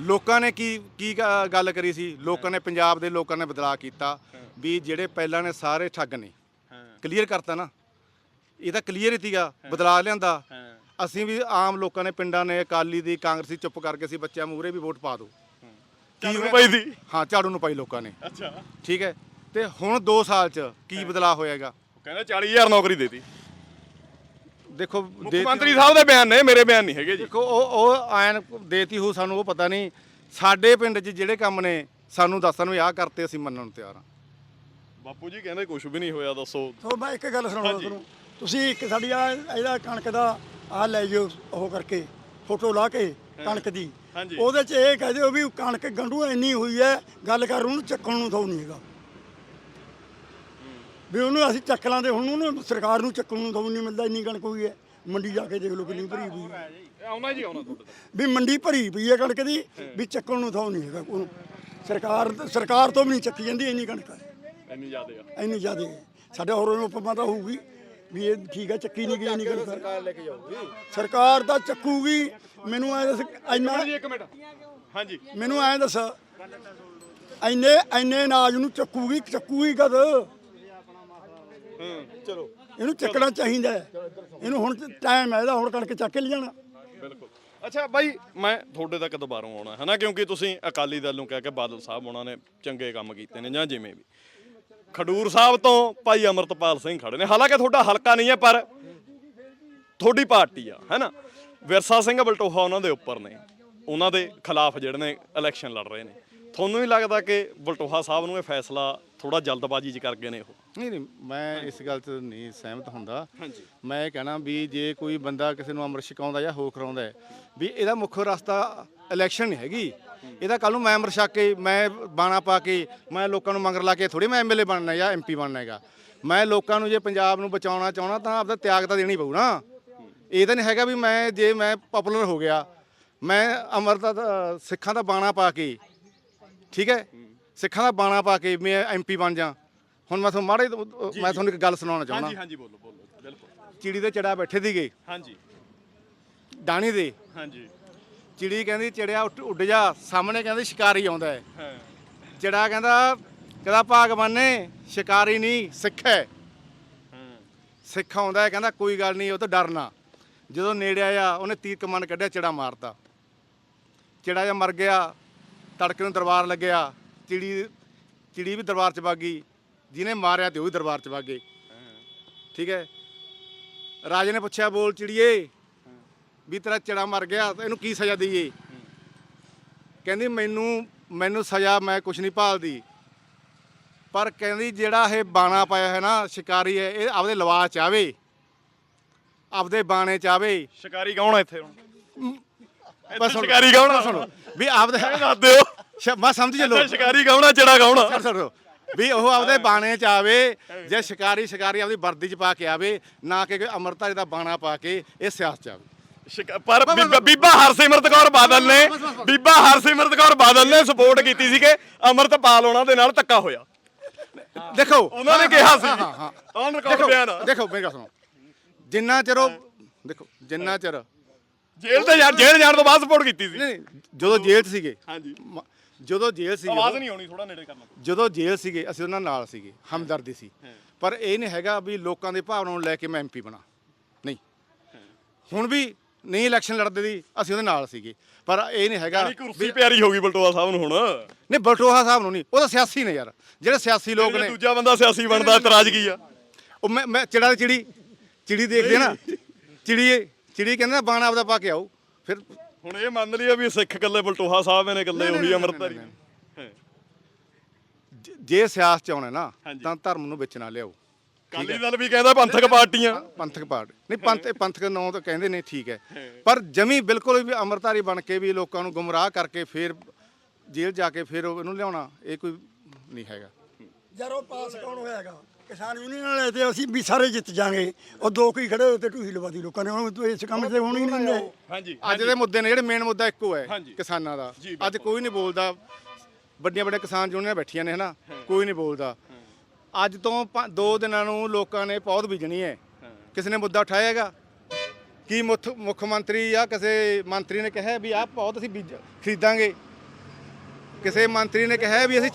ਲੋਕਾਂ ਨੇ ਕੀ ਕੀ ਗ- ਗੱਲ ਕਰੀ ਸੀ? ਲੋਕਾਂ ਨੇ ਪੰਜਾਬ ਦੇ ਲੋਕਾਂ ਨੇ ਬਦਲਾਅ ਕੀਤਾ ਵੀ ਜਿਹੜੇ ਪਹਿਲਾਂ ਨੇ ਸਾਰੇ ਠੱਗ ਨੇ। ਕਲੀਅਰ ਕਰਤਾ ਨਾ। ਇਹ ਤਾਂ ਕਲੀਅਰ ਹੀ ਸੀਗਾ ਬਦਲਾਅ ਲਿਆਂਦਾ। ਅਸੀਂ ਵੀ ਆਮ ਲੋਕਾਂ ਨੇ ਪਿੰਡਾਂ ਨੇ ਅਕਾਲੀ ਦੀ ਕਾਂਗਰਸੀ ਚੁੱਪ ਕਰਕੇ ਸੀ ਬੱਚਿਆਂ ਮੂਹਰੇ ਵੀ ਵੋਟ ਪਾ ਦਿਓ ਕੀ ਰੁਪਏ ਦੀ। ਹਾਂ ਝਾੜੂ ਨੂੰ ਪਾਈ ਲੋਕਾਂ ਨੇ। ਅੱਛਾ। ਠੀਕ ਹੈ। ਤੇ ਹੁਣ 2 ਸਾਲ ਚ ਕੀ ਬਦਲਾਅ ਹੋਏਗਾ ਕਹਿੰਦੇ 40000 ਨੌਕਰੀ ਦੇਤੀ। ਦੇਖੋ ਮੁੱਖ ਮੰਤਰੀ ਸਾਹਿਬ ਦੇ ਬਿਆਨ ਨੇ ਮੇਰੇ ਬਿਆਨ ਨਹੀਂ ਹੈਗੇ ਜੀ। ਦੇਖੋ ਉਹ ਉਹ ਆਇਨ ਦੇਤੀ ਹੋ ਸਾਨੂੰ ਉਹ ਪਤਾ ਨਹੀਂ। ਸਾਡੇ ਪਿੰਡ 'ਚ ਜਿਹੜੇ ਕੰਮ ਨੇ ਸਾਨੂੰ ਦੱਸਣ ਵੀ ਆਹ ਕਰਤੇ ਅਸੀਂ ਮੰਨਣ ਨੂੰ ਤਿਆਰ ਹਾਂ। ਬਾਪੂ ਜੀ ਕਹਿੰਦੇ ਕੁਝ ਵੀ ਨਹੀਂ ਹੋਇਆ ਦੱਸੋ। ਸੋ ਮੈਂ ਇੱਕ ਗੱਲ ਸੁਣਾਉਣਾ ਤੁਹਾਨੂੰ। ਤੁਸੀਂ ਇੱਕ ਸਾਡੀ ਆ ਇਹਦਾ ਕਣਕ ਦਾ ਆ ਲੈ ਜਿਓ ਉਹ ਕਰਕੇ ਫੋਟੋ ਲਾ ਕੇ ਕਣਕ ਦੀ। ਹਾਂਜੀ। ਉਹਦੇ ਚ ਇਹ ਕਹਿ ਦਿਓ ਵੀ ਕਣਕ ਗੰਡੂ ਇੰਨੀ ਹੋਈ ਹੈ ਗੱਲ ਕਰ ਉਹਨੂੰ ਚੱਕਣ ਨੂੰ ਥੋ ਨਹੀਂ ਹੈਗਾ। ਵੀ ਉਹਨੂੰ ਅਸੀਂ ਚੱਕ ਲਾਂਦੇ ਹੁਣ ਉਹਨੂੰ ਸਰਕਾਰ ਨੂੰ ਚੱਕਣ ਨੂੰ ਥੋ ਨਹੀਂ ਮਿਲਦਾ ਇੰਨੀ ਕਣਕ ਹੋਈ ਹੈ। ਮੰਡੀ ਜਾ ਕੇ ਦੇਖ ਲਓ ਕਿੰਨੀ ਭਰੀ ਹੋਈ ਹੈ। ਆਉਣਾ ਜੀ ਆਉਣਾ ਤੁਹਾਡੇ ਵੀ ਮੰਡੀ ਭਰੀ ਪਈ ਹੈ ਕਣਕ ਦੀ ਵੀ ਚੱਕਣ ਨੂੰ ਥੋ ਨਹੀਂ ਹੈਗਾ ਉਹਨੂੰ ਸਰਕਾਰ ਸਰਕਾਰ ਤੋਂ ਵੀ ਨਹੀਂ ਚੱਕੀ ਜਾਂਦੀ ਇੰਨੀ ਕਣਕ। ਹੈ ਇੰਨੀ ਜ਼ਿਆਦੇ ਆ। ਇੰਨੀ ਜ਼ਿਆਦੇ ਸਾਡੇ ਹੋਰ ਨੂੰ ਉਪਮਾ ਤਾਂ ਹੋਊਗੀ ਵੀ ਇਹ ਠੀਕ ਹੈ ਚੱਕੀ ਨਹੀਂ ਗਈ ਨਹੀਂ ਗੱਲ ਸਰਕਾਰ ਲੈ ਕੇ ਜਾਊਗੀ। ਸਰਕਾਰ ਤਾਂ ਚੱਕੂਗੀ। ਮੈਨੂੰ ਐ ਦੱਸ ਇੰਨਾ ਜੀ ਇੱਕ ਮਿੰਟ। ਹਾਂਜੀ। ਮੈਨੂੰ ਐ ਦੱਸ ਇੰਨੇ ਇੰਨੇ ਅਨਾਜ ਨੂੰ ਚੱਕੂਗੀ ਚੱਕੂਗੀ ਕਦ? ਚਲੋ। ਇਹਨੂੰ ਚੱਕਣਾ ਚਾਹੀਦਾ ਹੈ। ਇਹਨੂੰ ਹੁਣ ਟਾਈਮ ਹੈ ਇਹਦਾ ਹੁਣ ਕਣਕ ਚੱਕ ਕੇ ਲਿਜਾਣਾ ਬਿਲਕੁਲ। ਅੱਛਾ ਬਾਈ ਮੈਂ ਤੁਹਾਡੇ ਤੱਕ ਦੁਬਾਰਾ ਆਉਣਾ ਹੈ ਨਾ ਕਿਉਂਕਿ ਤੁਸੀਂ ਅਕਾਲੀ ਦਲ ਨੂੰ ਕਹਿ ਕੇ ਬਾਦਲ ਸਾਹਿਬ ਉਹਨਾਂ ਨੇ ਚੰਗੇ ਕੰਮ ਕੀਤੇ ਨੇ ਜਾਂ ਜਿਵੇਂ ਵੀ। ਖਡੂਰ ਸਾਹਿਬ ਤੋਂ ਭਾਈ ਅਮਰਤਪਾਲ ਸਿੰਘ ਖੜੇ ਨੇ। ਹਾਲਾਂਕਿ ਤੁਹਾਡਾ ਹਲਕਾ ਨਹੀਂ ਹੈ ਪਰ ਤੁਹਾਡੀ ਪਾਰਟੀ ਆ ਹੈਨਾ ਵਿਰਸਾ ਸਿੰਘ ਬਲਟੋਹਾ ਉਹਨਾਂ ਦੇ ਉੱਪਰ ਨੇ। ਉਹਨਾਂ ਦੇ ਖਿਲਾਫ ਜਿਹੜੇ ਨੇ ਇਲੈਕਸ਼ਨ ਲੜ ਰਹੇ ਨੇ। ਤੁਹਾਨੂੰ ਨਹੀਂ ਲੱਗਦਾ ਕਿ ਬਲਟੋਹਾ ਸਾਹਿਬ ਨੂੰ ਇਹ ਫੈਸਲਾ ਥੋੜਾ ਜਲਦਬਾਜ਼ੀ 'ਚ ਕਰ ਗਏ ਨੇ ਉਹ? ਨਹੀਂ ਨਹੀਂ ਮੈਂ ਇਸ ਗੱਲ 'ਚ ਨਹੀਂ ਸਹਿਮਤ ਹੁੰਦਾ। ਹਾਂਜੀ। ਮੈਂ ਇਹ ਕਹਿਣਾ ਵੀ ਜੇ ਕੋਈ ਬੰਦਾ ਕਿਸੇ ਨੂੰ ਅੰਮ੍ਰਿਤ ਛਕਾਉਂਦਾ ਜਾਂ ਹੋ ਕਰਾਉਂਦਾ ਹੈ, ਵੀ ਇਹਦਾ ਮੁੱਖ ਰਸਤਾ ਇਲੈਕਸ਼ਨ ਨਹੀਂ ਹੈਗੀ। ਇਹਦਾ ਕੱਲ ਨੂੰ ਮੈਂ ਅੰਮ੍ਰਿਤ ਛਕ ਕੇ ਮੈਂ ਬਾਣਾ ਪਾ ਕੇ ਮੈਂ ਲੋਕਾਂ ਨੂੰ ਮੰਗਰ ਲਾ ਕੇ ਥੋੜੀ ਮੈਂ ਐਮਐਲਏ ਬਣਨਾ ਜਾਂ ਐਮਪੀ ਬਣਨਾ ਹੈਗਾ। ਮੈਂ ਲੋਕਾਂ ਨੂੰ ਜੇ ਪੰਜਾਬ ਨੂੰ ਬਚਾਉਣਾ ਚਾਹਣਾ ਤਾਂ ਆਪਦਾ ਤਿਆਗ ਤਾਂ ਦੇਣੀ ਪਊ ਨਾ। ਇਹ ਤਾਂ ਨਹੀਂ ਹੈਗਾ ਵੀ ਮੈਂ ਜੇ ਮੈਂ ਪਪੂਲਰ ਹੋ ਗਿਆ ਮੈਂ ਅਮਰਤਾ ਦਾ ਸਿੱਖਾਂ ਦਾ ਬਾਣਾ ਪਾ ਕੇ ਠੀਕ ਹੈ? ਸਿੱਖਾਂ ਦਾ ਬਾਣਾ ਪਾ ਕੇ ਮੈਂ ਐਮਪੀ ਬਣ ਜਾ। ਹੁਣ ਮੈਂ ਤੁਹਾਨੂੰ ਮਾੜੇ ਮੈਂ ਤੁਹਾਨੂੰ ਇੱਕ ਗੱਲ ਸੁਣਾਉਣਾ ਚਾਹੁੰਦਾ। ਹਾਂਜੀ ਹਾਂਜੀ ਬੋਲੋ ਬੋਲੋ ਬਿਲਕੁਲ। ਚਿੜੀ ਦੇ ਚੜਾ ਬੈਠੇ ਸੀਗੇ। ਹਾਂਜੀ। ਡਾਣੀ ਦੇ। ਹਾਂਜੀ। ਚਿੜੀ ਕਹਿੰਦੀ ਚੜਿਆ ਉੱਠ- ਉੱਡ ਜਾ ਸਾਹਮਣੇ ਕਹਿੰਦੇ ਸ਼ਿਕਾਰੀ ਆਉਂਦਾ ਹੈ। ਹਾਂ। ਚੜਾ ਕਹਿੰਦਾ ਕਹਿੰਦਾ ਭਾਗਵਾਨੇ ਸ਼ਿਕਾਰੀ ਨਹੀਂ ਸਿੱਖ ਹੈ। ਹਾਂ। ਸਿੱਖ ਆਉਂਦਾ ਹੈ ਕਹਿੰਦਾ ਕੋਈ ਗੱਲ ਨਹੀਂ ਉਹ ਤੋਂ ਡਰਨਾ। ਜਦੋਂ ਨੇੜੇ ਆਇਆ ਉਹਨੇ ਤੀਰ ਕਮਾਨ ਕੱਢਿਆ ਚੜਾ ਮਾਰਤਾ। ਚੜਾ ਜਿਹਾ ਮਰ ਗਿਆ ਤੜਕੇ ਨੂੰ ਦਰਬਾਰ ਲੱਗਿਆ। ਚਿੜੀ ਚਿੜੀ ਵੀ ਦਰਬਾਰ ਚ ਵਗ ਗਈ। ਜਿਹਨੇ ਮਾਰਿਆ ਤੇ ਉਹ ਵੀ ਦਰਬਾਰ ਚ ਵਗ ਗਏ। ਠੀਕ ਹੈ? ਰਾਜੇ ਨੇ ਪੁੱਛਿਆ ਬੋਲ ਚਿੜੀਏ ਵੀ ਤੇਰਾ ਚੜਾ ਮਰ ਗਿਆ ਤਾਂ ਇਹਨੂੰ ਕੀ ਸਜ਼ਾ ਦਈਏ? ਕਹਿੰਦੀ ਮੈਨੂੰ ਮੈਨੂੰ ਸਜ਼ਾ ਮੈਂ ਕੁਝ ਨਹੀਂ ਭਾਲਦੀ। ਪਰ ਕਹਿੰਦੀ ਜਿਹੜਾ ਇਹ ਬਾਣਾ ਪਾਇਆ ਹੈ ਨਾ ਸ਼ਿਕਾਰੀ ਹੈ ਇਹ ਆਪਦੇ ਲਵਾਜ ਚ ਆਵੇ। ਆਪਦੇ ਬਾਣੇ ਚ ਆਵੇ। ਸ਼ਿਕਾਰੀ ਕੌਣ ਆ ਇੱਥੇ ਹੁਣ? ਬਸ ਸ਼ਿਕਾਰੀ ਕੌਣ ਆ? ਸੁਣੋ। ਵੀ ਆਪਦੇ ਦੱਸ ਦਿਓ। ਸ਼- ਮੈਂ ਸਮਝ ਚੱਲੋ ਸ਼ਿਕਾਰੀ ਕੌਣ ਆ ਜਿਹੜਾ ਕੌਣ ਆ? ਸੁਣੋ ਵੀ ਉਹ ਆਪਦੇ ਬਾਣੇ ਚ ਆਵੇ ਜੇ ਸ਼ਿਕਾਰੀ ਸ਼ਿਕਾਰੀ ਆਪਦੀ ਵਰਦੀ ਚ ਪਾ ਕੇ ਆਵੇ ਨਾ ਕਿ ਕੋਈ ਅੰਮ੍ਰਿਤਧਾਰੀ ਦਾ ਬਾਣਾ ਪਾ ਕੇ ਇਹ ਸਿਆਸਤ ਚ ਆਵੇ। ਸ਼ਿਕ- ਪਰ ਬੀਬਾ- ਬੀਬਾ ਹਰਸਿਮਰਤ ਕੌਰ ਬਾਦਲ ਨੇ ਬੀਬਾ ਹਰਸਿਮਰਤ ਕੌਰ ਬਾਦਲ ਨੇ ਸਪੋਰਟ ਕੀਤੀ ਸੀ ਕਿ ਅਮਰਤਪਾਲ ਉਹਨਾਂ ਦੇ ਨਾਲ ਧੱਕਾ ਹੋਇਆ। ਦੇਖੋ ਉਹਨਾਂ ਨੇ ਕਿਹਾ ਸੀ। ਹਾਂ, ਹਾਂ। ਔਨ ਰਿਕਾਰਡ ਦੇਖੋ ਬਿਆਨ ਆ। ਦੇਖੋ ਮੇਰੀ ਗੱਲ ਸੁਣੋ। ਜਿੰਨਾ ਚਿਰ ਉਹ ਦੇਖੋ ਜਿੰਨਾ ਚਿਰ ਜੇਲ੍ਹ ਤੇ ਜਾਣ ਜੇਲ੍ਹ ਜਾਣ ਤੋਂ ਬਾਅਦ ਸਪੋਰਟ ਕੀਤੀ ਸੀ। ਨਹੀਂ ਨਹੀਂ, ਜਦੋਂ ਜੇਲ੍ਹ 'ਚ ਸੀਗੇ। ਹਾਂਜੀ। ਮ- ਜਦੋਂ ਜੇਲ੍ਹ ਸੀ ਆਵਾਜ਼ ਨਹੀਂ ਆਉਣੀ ਥੋੜਾ ਨੇੜੇ ਕਰਨਾ ਜਦੋਂ ਜੇਲ੍ਹ ਸੀਗੇ ਅਸੀਂ ਉਹਨਾਂ ਨਾਲ ਸੀਗੇ ਹਮਦਰਦੀ ਸੀ। ਪਰ ਇਹ ਨਹੀਂ ਹੈਗਾ ਵੀ ਲੋਕਾਂ ਦੇ ਭਾਵਨਾ ਨੂੰ ਲੈ ਕੇ ਮੈਂ ਐਮਪੀ ਬਣਾ। ਨਹੀਂ। ਹੁਣ ਵੀ ਨਹੀਂ ਇਲੈਕਸ਼ਨ ਲੜਦੇ ਦੀ ਅਸੀਂ ਉਹਦੇ ਨਾਲ ਸੀਗੇ। ਪਰ ਇਹ ਨਹੀਂ ਹੈਗਾ ਯਾਨੀ ਕੁਰਸੀ ਪਿਆਰੀ ਹੋ ਗਈ ਬਲਟੋਆ ਸਾਹਿਬ ਨੂੰ ਹੁਣ। ਨਹੀਂ ਬਲਟੋਹਾ ਸਾਹਿਬ ਨੂੰ ਨਹੀਂ ਉਹ ਤਾਂ ਸਿਆਸੀ ਨੇ ਯਾਰ। ਜਿਹੜੇ ਸਿਆਸੀ ਲੋਕ ਨੇ। ਦੂਜਾ ਬੰਦਾ ਸਿਆਸੀ ਬਣਦਾ ਇਤਰਾਜ਼ ਕੀ ਆ। ਉਹ ਮੈਂ ਮੈਂ ਚਿੜਾ ਦੀ ਚਿੜੀ ਚਿੜੀ ਦੇਖਦੇ ਨਾ। ਚਿੜੀ ਚਿੜੀ ਕਹਿੰਦੇ ਨਾ ਬਾਣਾ ਆਪਦਾ ਪਾ ਕੇ ਆਓ। ਫਿਰ ਹੁਣ ਇਹ ਮੰਨ ਲਿਆ ਵੀ ਸਿੱਖ ਇਕੱਲੇ ਬਲਟੋਹਾ ਸਾਹਿਬ ਨੇ ਇਕੱਲੇ ਉਹੀ ਅਮਰਤਾਰੀ ਜ- ਜੇ ਸਿਆਸਤ ਚ ਆਉਣਾ ਨਾ। ਤਾਂ ਧਰਮ ਨੂੰ ਵਿੱਚ ਨਾ ਲਿਆਓ। ਕਾਲੀ ਦਲ ਵੀ ਕਹਿੰਦਾ ਪੰਥਕ ਪਾਰਟੀਆਂ। ਪੰਥਕ ਪਾਰਟ। ਨਹੀਂ ਪੰਥ ਪੰਥਕ ਨਾਂ ਤਾਂ ਕਹਿੰਦੇ ਨੇ ਠੀਕ ਹੈ। ਪਰ ਜਮੀ ਬਿਲਕੁਲ ਵੀ ਅੰਮ੍ਰਿਤਧਾਰੀ ਬਣ ਕੇ ਵੀ ਲੋਕਾਂ ਨੂੰ ਗੁੰਮਰਾਹ ਕਰਕੇ ਫਿਰ ਜੇਲ੍ਹ ਜਾ ਕੇ ਫਿਰ ਉਹ ਇਹਨੂੰ ਲਿਆਉਣਾ ਇਹ ਕੋਈ ਨਹੀਂ ਹੈਗਾ। ਯਾਰ ਉਹ ਪਾਸ ਕੌਣ ਹੋਇਆਗਾ ਕਿਸਾਨ ਯੂਨੀਅਨ ਵਾਲੇ ਤੇ ਅਸੀਂ ਵੀ ਸਾਰੇ ਜਿੱਤ ਜਾਾਂਗੇ। ਉਹ ਦੋ ਕੀ ਖੜੇ ਹੋਏ ਤੇ ਢੂਹੀ ਲਵਾਦੀ ਲੋਕਾਂ ਨੇ। ਉਹਨਾਂ ਨੂੰ ਇਸ ਕੰਮ ਤੇ ਹੋਣੀ ਨਹੀਂ ਦਿੰਦੇ। ਹਾਂਜੀ। ਅੱਜ ਦੇ ਮੁੱਦੇ ਨੇ ਜਿਹੜੇ ਮੇਨ ਮੁੱਦਾ ਇੱਕੋ ਹੈ। ਕਿਸਾਨਾਂ ਦਾ। ਅੱਜ ਕੋਈ ਨਹੀਂ ਬੋਲਦਾ। ਵੱਡੀਆਂ ਵੱਡੀਆਂ ਕਿਸਾਨ ਯੂਨੀਅਨਾਂ ਬੈਠੀਆਂ ਨੇ ਹਨਾ? ਕੋਈ ਨਹੀਂ ਬੋਲਦਾ। ਅੱਜ ਤੋਂ ਦੋ ਦਿਨਾਂ ਨੂੰ ਲੋਕਾਂ ਨੇ ਪੌਦ ਬੀਜਣੀ ਹੈ। ਕਿਸੇ ਨੇ ਮੁੱਦਾ ਉਠਾਇਆ ਹੈਗਾ? ਕੀ ਮੁੱਖ ਮੁੱਖ ਮੰਤਰੀ ਜਾਂ ਕਿਸੇ ਮੰਤਰੀ ਨੇ ਕਿਹਾ ਵੀ ਆਹ ਪੌਦ ਅਸੀਂ ਬੀਜ ਖਰੀਦਾਂਗੇ? ਕਿਸੇ ਮੰਤਰੀ ਨੇ ਕਿਹਾ ਵੀ ਅਸੀਂ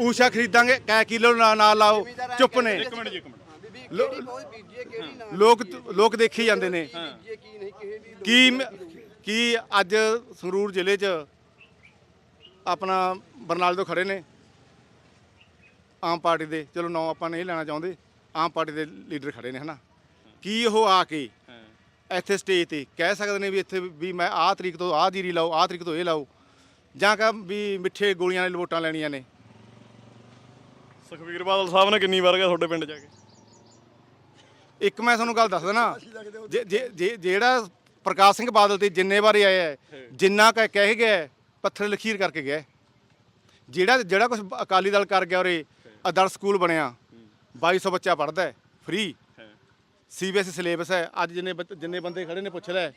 ਊਸ਼ਾ ਖਰੀਦਾਂਗੇ ਕੈ ਕਿਲੋ ਨਾ ਨਾ ਲਾਓ ਚੁੱਪ ਨੇ। ਇੱਕ ਮਿੰਟ ਜੀ ਇੱਕ ਮਿੰਟ। ਲੋ- ਲੋਕ ਲੋਕ ਦੇਖੀ ਜਾਂਦੇ ਨੇ। ਕੀ ਕੀ ਅੱਜ ਸੰਗਰੂਰ ਜ਼ਿਲ੍ਹੇ 'ਚ ਆਪਣਾ ਬਰਨਾਲੇ ਤੋਂ ਖੜੇ ਨੇ। ਆਮ ਪਾਰਟੀ ਦੇ। ਚਲੋ ਨਾਂ ਆਪਾਂ ਨਹੀਂ ਲੈਣਾ ਚਾਹੁੰਦੇ। ਆਮ ਪਾਰਟੀ ਦੇ ਲੀਡਰ ਖੜੇ ਨੇ ਹਨਾ। ਕੀ ਉਹ ਆ ਕੇ ਇੱਥੇ ਸਟੇਜ ਤੇ ਕਹਿ ਸਕਦੇ ਨੇ ਵੀ ਇੱਥੇ ਵੀ ਮੈਂ ਆਹ ਤਰੀਕ ਤੋਂ ਆਹ ਜੀਰੀ ਲਾਓ ਆਹ ਤਰੀਕ ਤੋਂ ਇਹ ਲਾਓ। ਜਾਂ ਕਹ ਵੀ ਮਿੱਠੇ ਗੋਲੀਆਂ ਨਾਲ ਵੋਟਾਂ ਲੈਣੀਆਂ ਨੇ। ਸੁਖਵੀਰ ਬਾਦਲ ਸਾਹਿਬ ਨੇ ਕਿੰਨੀ ਵਾਰ ਗਿਆ ਤੁਹਾਡੇ ਪਿੰਡ ਜਾ ਕੇ? ਇੱਕ ਮੈਂ ਤੁਹਾਨੂੰ ਗੱਲ ਦੱਸ ਦਣਾ ਜੇ- ਜੇ- ਜੇ- ਜਿਹੜਾ ਪ੍ਰਕਾਸ਼ ਸਿੰਘ ਬਾਦਲ ਤੇ ਜਿੰਨੇ ਵਾਰੀ ਆਇਆ ਹੈ, ਜਿੰਨਾ ਕਹਿ ਕਹਿ ਗਿਆ ਪੱਥਰ ਲਖੀਰ ਕਰਕੇ ਗਿਆ। ਜਿਹੜਾ ਜਿਹੜਾ ਕੁਝ ਅਕਾਲੀ ਦਲ ਕਰ ਗਿਆ ਉਰੇ ਆਦਰਸ਼ ਸਕੂਲ ਬਣਿਆ 2200 ਬੱਚਾ ਪੜਦਾ ਹੈ ਫ੍ਰੀ ਸੀਬੀਐਸਈ ਸਿਲੇਬਸ ਹੈ ਅੱਜ ਜਿੰਨੇ ਜਿੰਨੇ ਬੰਦੇ ਖੜੇ ਨੇ ਪੁੱਛ ਲੈ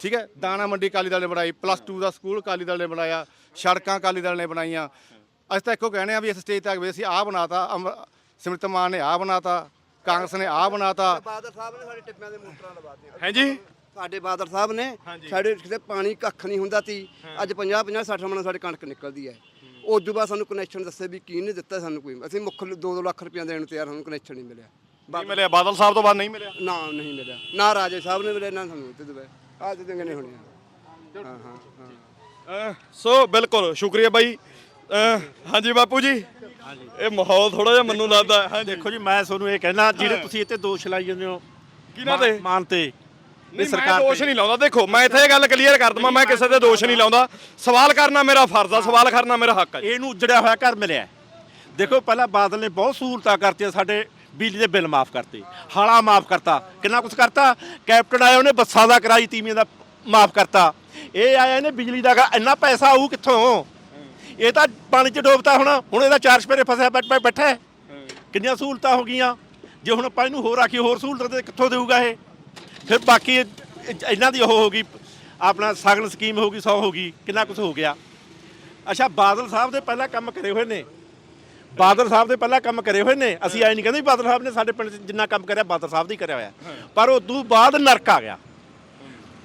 ਠੀਕ ਹੈ? ਦਾਣਾ ਮੰਡੀ ਅਕਾਲੀ ਦਲ ਨੇ ਬਣਾਈ ਪਲੱਸ 2 ਦਾ ਸਕੂਲ ਅਕਾਲੀ ਦਲ ਨੇ ਬਣਾਇਆ ਸੜਕਾਂ ਅਕਾਲੀ ਦਲ ਨੇ ਬਣਾਈਆਂ। ਅਸੀਂ ਤਾਂ ਇੱਕੋ ਕਹਿੰਦੇ ਆ ਵੀ ਇਸ ਸਟੇਜ ਤੇ ਆ ਕੇ ਵੀ ਅਸੀਂ ਆਹ ਬਣਾਤਾ ਸਿਮਰਤ ਮਾਨ ਨੇ ਆਹ ਬਣਾਤਾ ਕਾਂਗਰਸ ਨੇ ਆਹ ਬਣਾਤਾ। ਬਾਦਲ ਸਾਹਿਬ ਨੇ ਸਾਡੇ ਟਿੱਪਿਆਂ ਦੇ ਮੋਟਰਾਂ ਲਵਾਤੀਆਂ ਹਾਂਜੀ ਸਾਡੇ ਬਾਦਲ ਸਾਹਿਬ ਨੇ ਸਾਡੇ ਕਿਤੇ ਪਾਣੀ ਕੱਖ ਨਹੀਂ ਹੁੰਦਾ ਸੀ। ਅੱਜ 50 50 60 ਮਣ ਸਾਡੇ ਕਣਕ ਨਿਕਲਦੀ ਹੈ। ਉਦੋਂ ਬਾਅਦ ਸਾਨੂੰ ਕਨੈਕਸ਼ਨ ਦੱਸੇ ਵੀ ਕੀ ਨੇ ਦਿੱਤਾ ਸਾਨੂੰ ਕੋਈ। ਅਸੀਂ ਮੁੱਖ 2-2 ਲੱਖ ਰੁਪਏ ਦੇਣ ਤੇ ਯਾਰ ਸਾਨੂੰ ਕਨੈਕਸ਼ਨ ਨਹੀਂ ਮਿਲਿਆ। ਨਹੀਂ ਮਿਲਿਆ। ਬਾਦਲ ਸਾਹਿਬ ਤੋਂ ਬਾਅਦ ਨਹੀਂ ਮਿਲਿਆ? ਨਾ ਨਹੀਂ ਮਿਲਿਆ। ਨਾ ਰਾਜੇ ਸਾਹਿਬ ਨੇ ਮਿਲਿਆ ਨਾ ਸਾਨੂੰ ਦਿੱਤੇ। ਦਵੇ ਆ ਤੇ ਚੰਗੇ ਨਹੀਂ ਹੋਣੇ ਹਾਂ ਹਾਂ ਹਾਂ। ਅਹ ਸੋ ਬਿਲਕੁਲ ਸ਼ੁਕਰੀਆ ਬਾਈ। ਅਹ ਹਾਂਜੀ ਬਾਪੂ ਜੀ। ਇਹ ਮਾਹੌਲ ਥੋੜਾ ਜਿਹਾ ਮੈਨੂੰ ਲੱਗਦਾ ਹੈ। ਹਾਂਜੀ। ਦੇਖੋ ਜੀ ਮੈਂ ਤੁਹਾਨੂੰ ਇਹ ਕਹਿਣਾ ਜਿਹੜੇ ਤੁਸੀਂ ਇੱਥੇ ਦੋਸ਼ ਲਾਈ ਜਾਂਦੇ ਹੋ ਕਿਹਨਾਂ ਤੇ? ਮਾਨ- ਮਾਨ ਤੇ। ਨਹੀਂ ਮੈਂ ਦੋਸ਼ ਨਹੀਂ ਲਾਉਂਦਾ। ਦੇਖੋ ਮੈਂ ਇੱਥੇ ਇਹ ਗੱਲ ਕਲੀਅਰ ਕਰ ਦਵਾਂ ਮੈਂ ਕਿਸੇ ਤੇ ਦੋਸ਼ ਨਹੀਂ ਲਾਉਂਦਾ। ਸਵਾਲ ਕਰਨਾ ਮੇਰਾ ਫਰਜ਼ ਆ ਸਵਾਲ ਕਰਨਾ ਮੇਰਾ ਹੱਕ ਜੀ। ਇਹਨੂੰ ਉਜੜਿਆ ਹੋਇਆ ਘਰ ਮਿਲਿਆ। ਦੇਖੋ ਪਹਿਲਾਂ ਬਾਦਲ ਨੇ ਬਹੁਤ ਸਹੂਲਤਾਂ ਕਰਤੀਆਂ ਸਾਡੇ ਬਿਜਲੀ ਦੇ ਬਿੱਲ ਮਾਫ ਕਰਤੇ, ਹਾਲਾ ਮਾਫ ਕਰਤਾ, ਕਿੰਨਾ ਕੁਝ ਕਰਤਾ? ਕੈਪਟਨ ਆਇਆ ਉਹਨੇ ਬੱਸਾਂ ਦਾ ਕਿਰਾਈ ਤੀਵੀਆਂ ਦਾ ਮਾਫ ਕਰਤਾ। ਇਹ ਆਇਆ, ਇਹਨੇ ਬਿਜਲੀ ਦਾ ਗਾ- ਇੰਨਾ ਪੈਸਾ ਆਊ ਕਿੱਥੋਂ? ਇਹ ਤਾਂ ਪਾਣੀ 'ਚ ਡੋਬਤਾ ਹੁਣ ਹੁਣ ਇਹਦਾ ਚਾਰ ਸਪੇਰੇ ਫਸਿਆ ਬੈ- ਬੈ- ਬੈਠਾ ਹੈ। ਕਿੰਨੀਆਂ ਸਹੂਲਤਾਂ ਹੋ ਗਈਆਂ? ਜੇ ਹੁਣ ਆਪਾਂ ਇਹਨੂੰ ਹੋਰ ਆਖੀ ਹੋਰ ਸਹੂਲਤਾਂ ਤੇ ਕਿੱਥੋਂ ਦੇਊਗਾ ਇਹ? ਫਿਰ ਬਾਕੀ ਇਹ- ਇਹ- ਇਹਨਾਂ ਦੀ ਉਹ ਹੋ ਗਈ, ਆਪਣਾ ਸਗਨ ਸਕੀਮ ਹੋ ਗਈ, ਸੌ ਹੋ ਗਈ, ਕਿੰਨਾ ਕੁਝ ਹੋ ਗਿਆ। ਅੱਛਾ, ਬਾਦਲ ਸਾਹਿਬ ਦੇ ਪਹਿਲਾਂ ਕੰਮ ਕਰੇ ਹੋਏ ਨੇ। ਬਾਦਲ ਸਾਹਿਬ ਦੇ ਪਹਿਲਾਂ ਕੰਮ ਕਰੇ ਹੋਏ ਨੇ। ਅਸੀਂ ਐ ਨਹੀਂ ਕਹਿੰਦੇ ਵੀ ਬਾਦਲ ਸਾਹਿਬ ਨੇ ਸਾਡੇ ਪਿੰਡ 'ਚ ਜਿੰਨਾ ਕੰਮ ਕਰਿਆ ਬਾਦਲ ਸਾਹਿਬ ਦਾ ਕਰਿਆ ਹੋਇਆ। ਪਰ ਉਦੋਂ ਬਾਅਦ ਨਰਕ ਆ ਗਿਆ।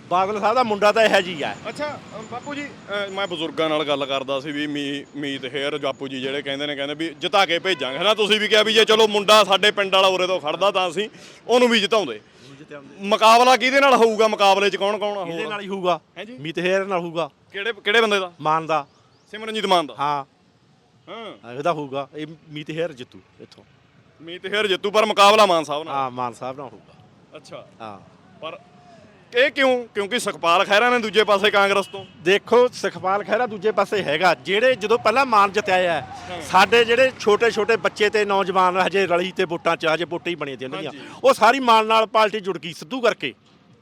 ਬਾਦਲ ਸਾਹਿਬ ਦਾ ਮੁੰਡਾ ਤਾਂ ਇਹੋ ਜੀ ਆ ਅੱਛਾ ਅ, ਬਾਪੂ ਜੀ ਅ, ਮੈਂ ਬਜ਼ੁਰਗਾਂ ਨਾਲ ਗੱਲ ਕਰਦਾ ਸੀ ਵੀ ਮੀ ਮੀਤ ਹੇਰ ਬਾਪੂ ਜੀ ਜਿਹੜੇ ਕਹਿੰਦੇ ਨੇ ਕਹਿੰਦੇ ਵੀ ਜਿਤਾ ਕੇ ਭੇਜਾਂਗੇ। ਹਨਾ ਤੁਸੀਂ ਵੀ ਕਿਹਾ ਵੀ ਜੇ ਚਲੋ ਮੁੰਡਾ ਸਾਡੇ ਪਿੰਡ ਵਾਲਾ ਉਰੇ ਤੋਂ ਖੜਦਾ ਤਾਂ ਅਸੀਂ ਉਹਨੂੰ ਵੀ ਜਿਤਾਉਂਦੇ। ਮੁਕਾਬਲਾ ਕਿਹਦੇ ਨਾਲ ਹੋਊਗਾ? ਮੁਕਾਬਲੇ 'ਚ ਕੌਣ ਕੌਣ ਇਹਦੇ ਹੋਊਗਾ ਨਾਲ ਹੀ ਹੋਊਗਾ? ਮੀਤ ਹੇਰ ਨਾਲ ਹੋਊਗਾ। ਕਿਹੜੇ ਕਿਹੜੇ ਬੰਦੇ ਦਾ? ਮਾਨ ਦਾ। ਸਿਮਰਨਜੀਤ ਮਾਨ ਦਾ? ਹਾਂ। ਹਾਂ। ਇਹਦਾ ਹੋਊਗਾ ਇਹ ਮੀਤ ਹੇਰ ਜਿੱਤੂ ਇੱਥੋਂ। ਮੀਤ ਹੇਰ ਜਿੱਤੂ ਪਰ ਮੁਕਾਬਲਾ ਮਾਨ ਸਾਹਿਬ ਨਾਲ। ਹਾਂ ਮਾਨ ਸਾਹਿਬ ਨਾਲ ਹੋਊਗਾ। ਅੱਛਾ। ਹਾਂ। ਪਰ ਇਹ ਕਿਉਂ? ਕਿਉਂਕਿ ਸੁਖਪਾਲ ਖਹਿਰਾ ਨੇ ਦੂਜੇ ਪਾਸੇ ਕਾਂਗਰਸ ਤੋਂ। ਦੇਖੋ ਸੁਖਪਾਲ ਖਹਿਰਾ ਦੂਜੇ ਪਾਸੇ ਹੈਗਾ। ਜਿਹੜੇ ਜਦੋਂ ਪਹਿਲਾਂ ਮਾਨ ਜਿਤਾਇਆ ਹੈ, ਸਾਡੇ ਜਿਹੜੇ ਛੋਟੇ ਛੋਟੇ ਬੱਚੇ ਤੇ ਨੌਜਵਾਨ ਹਜੇ ਰਲੀ ਤੇ ਵੋਟਾਂ ਚ ਹਜੇ ਵੋਟਾਂ ਹੀ ਬਣੀਆਂ ਤੇ ਉਹਨਾਂ ਦੀਆਂ ਉਹ ਸਾਰੀ ਮਾਨ ਨਾਲ ਪਾਰਟੀ ਜੁੜ ਗਈ ਸਿੱਧੂ ਕਰਕੇ।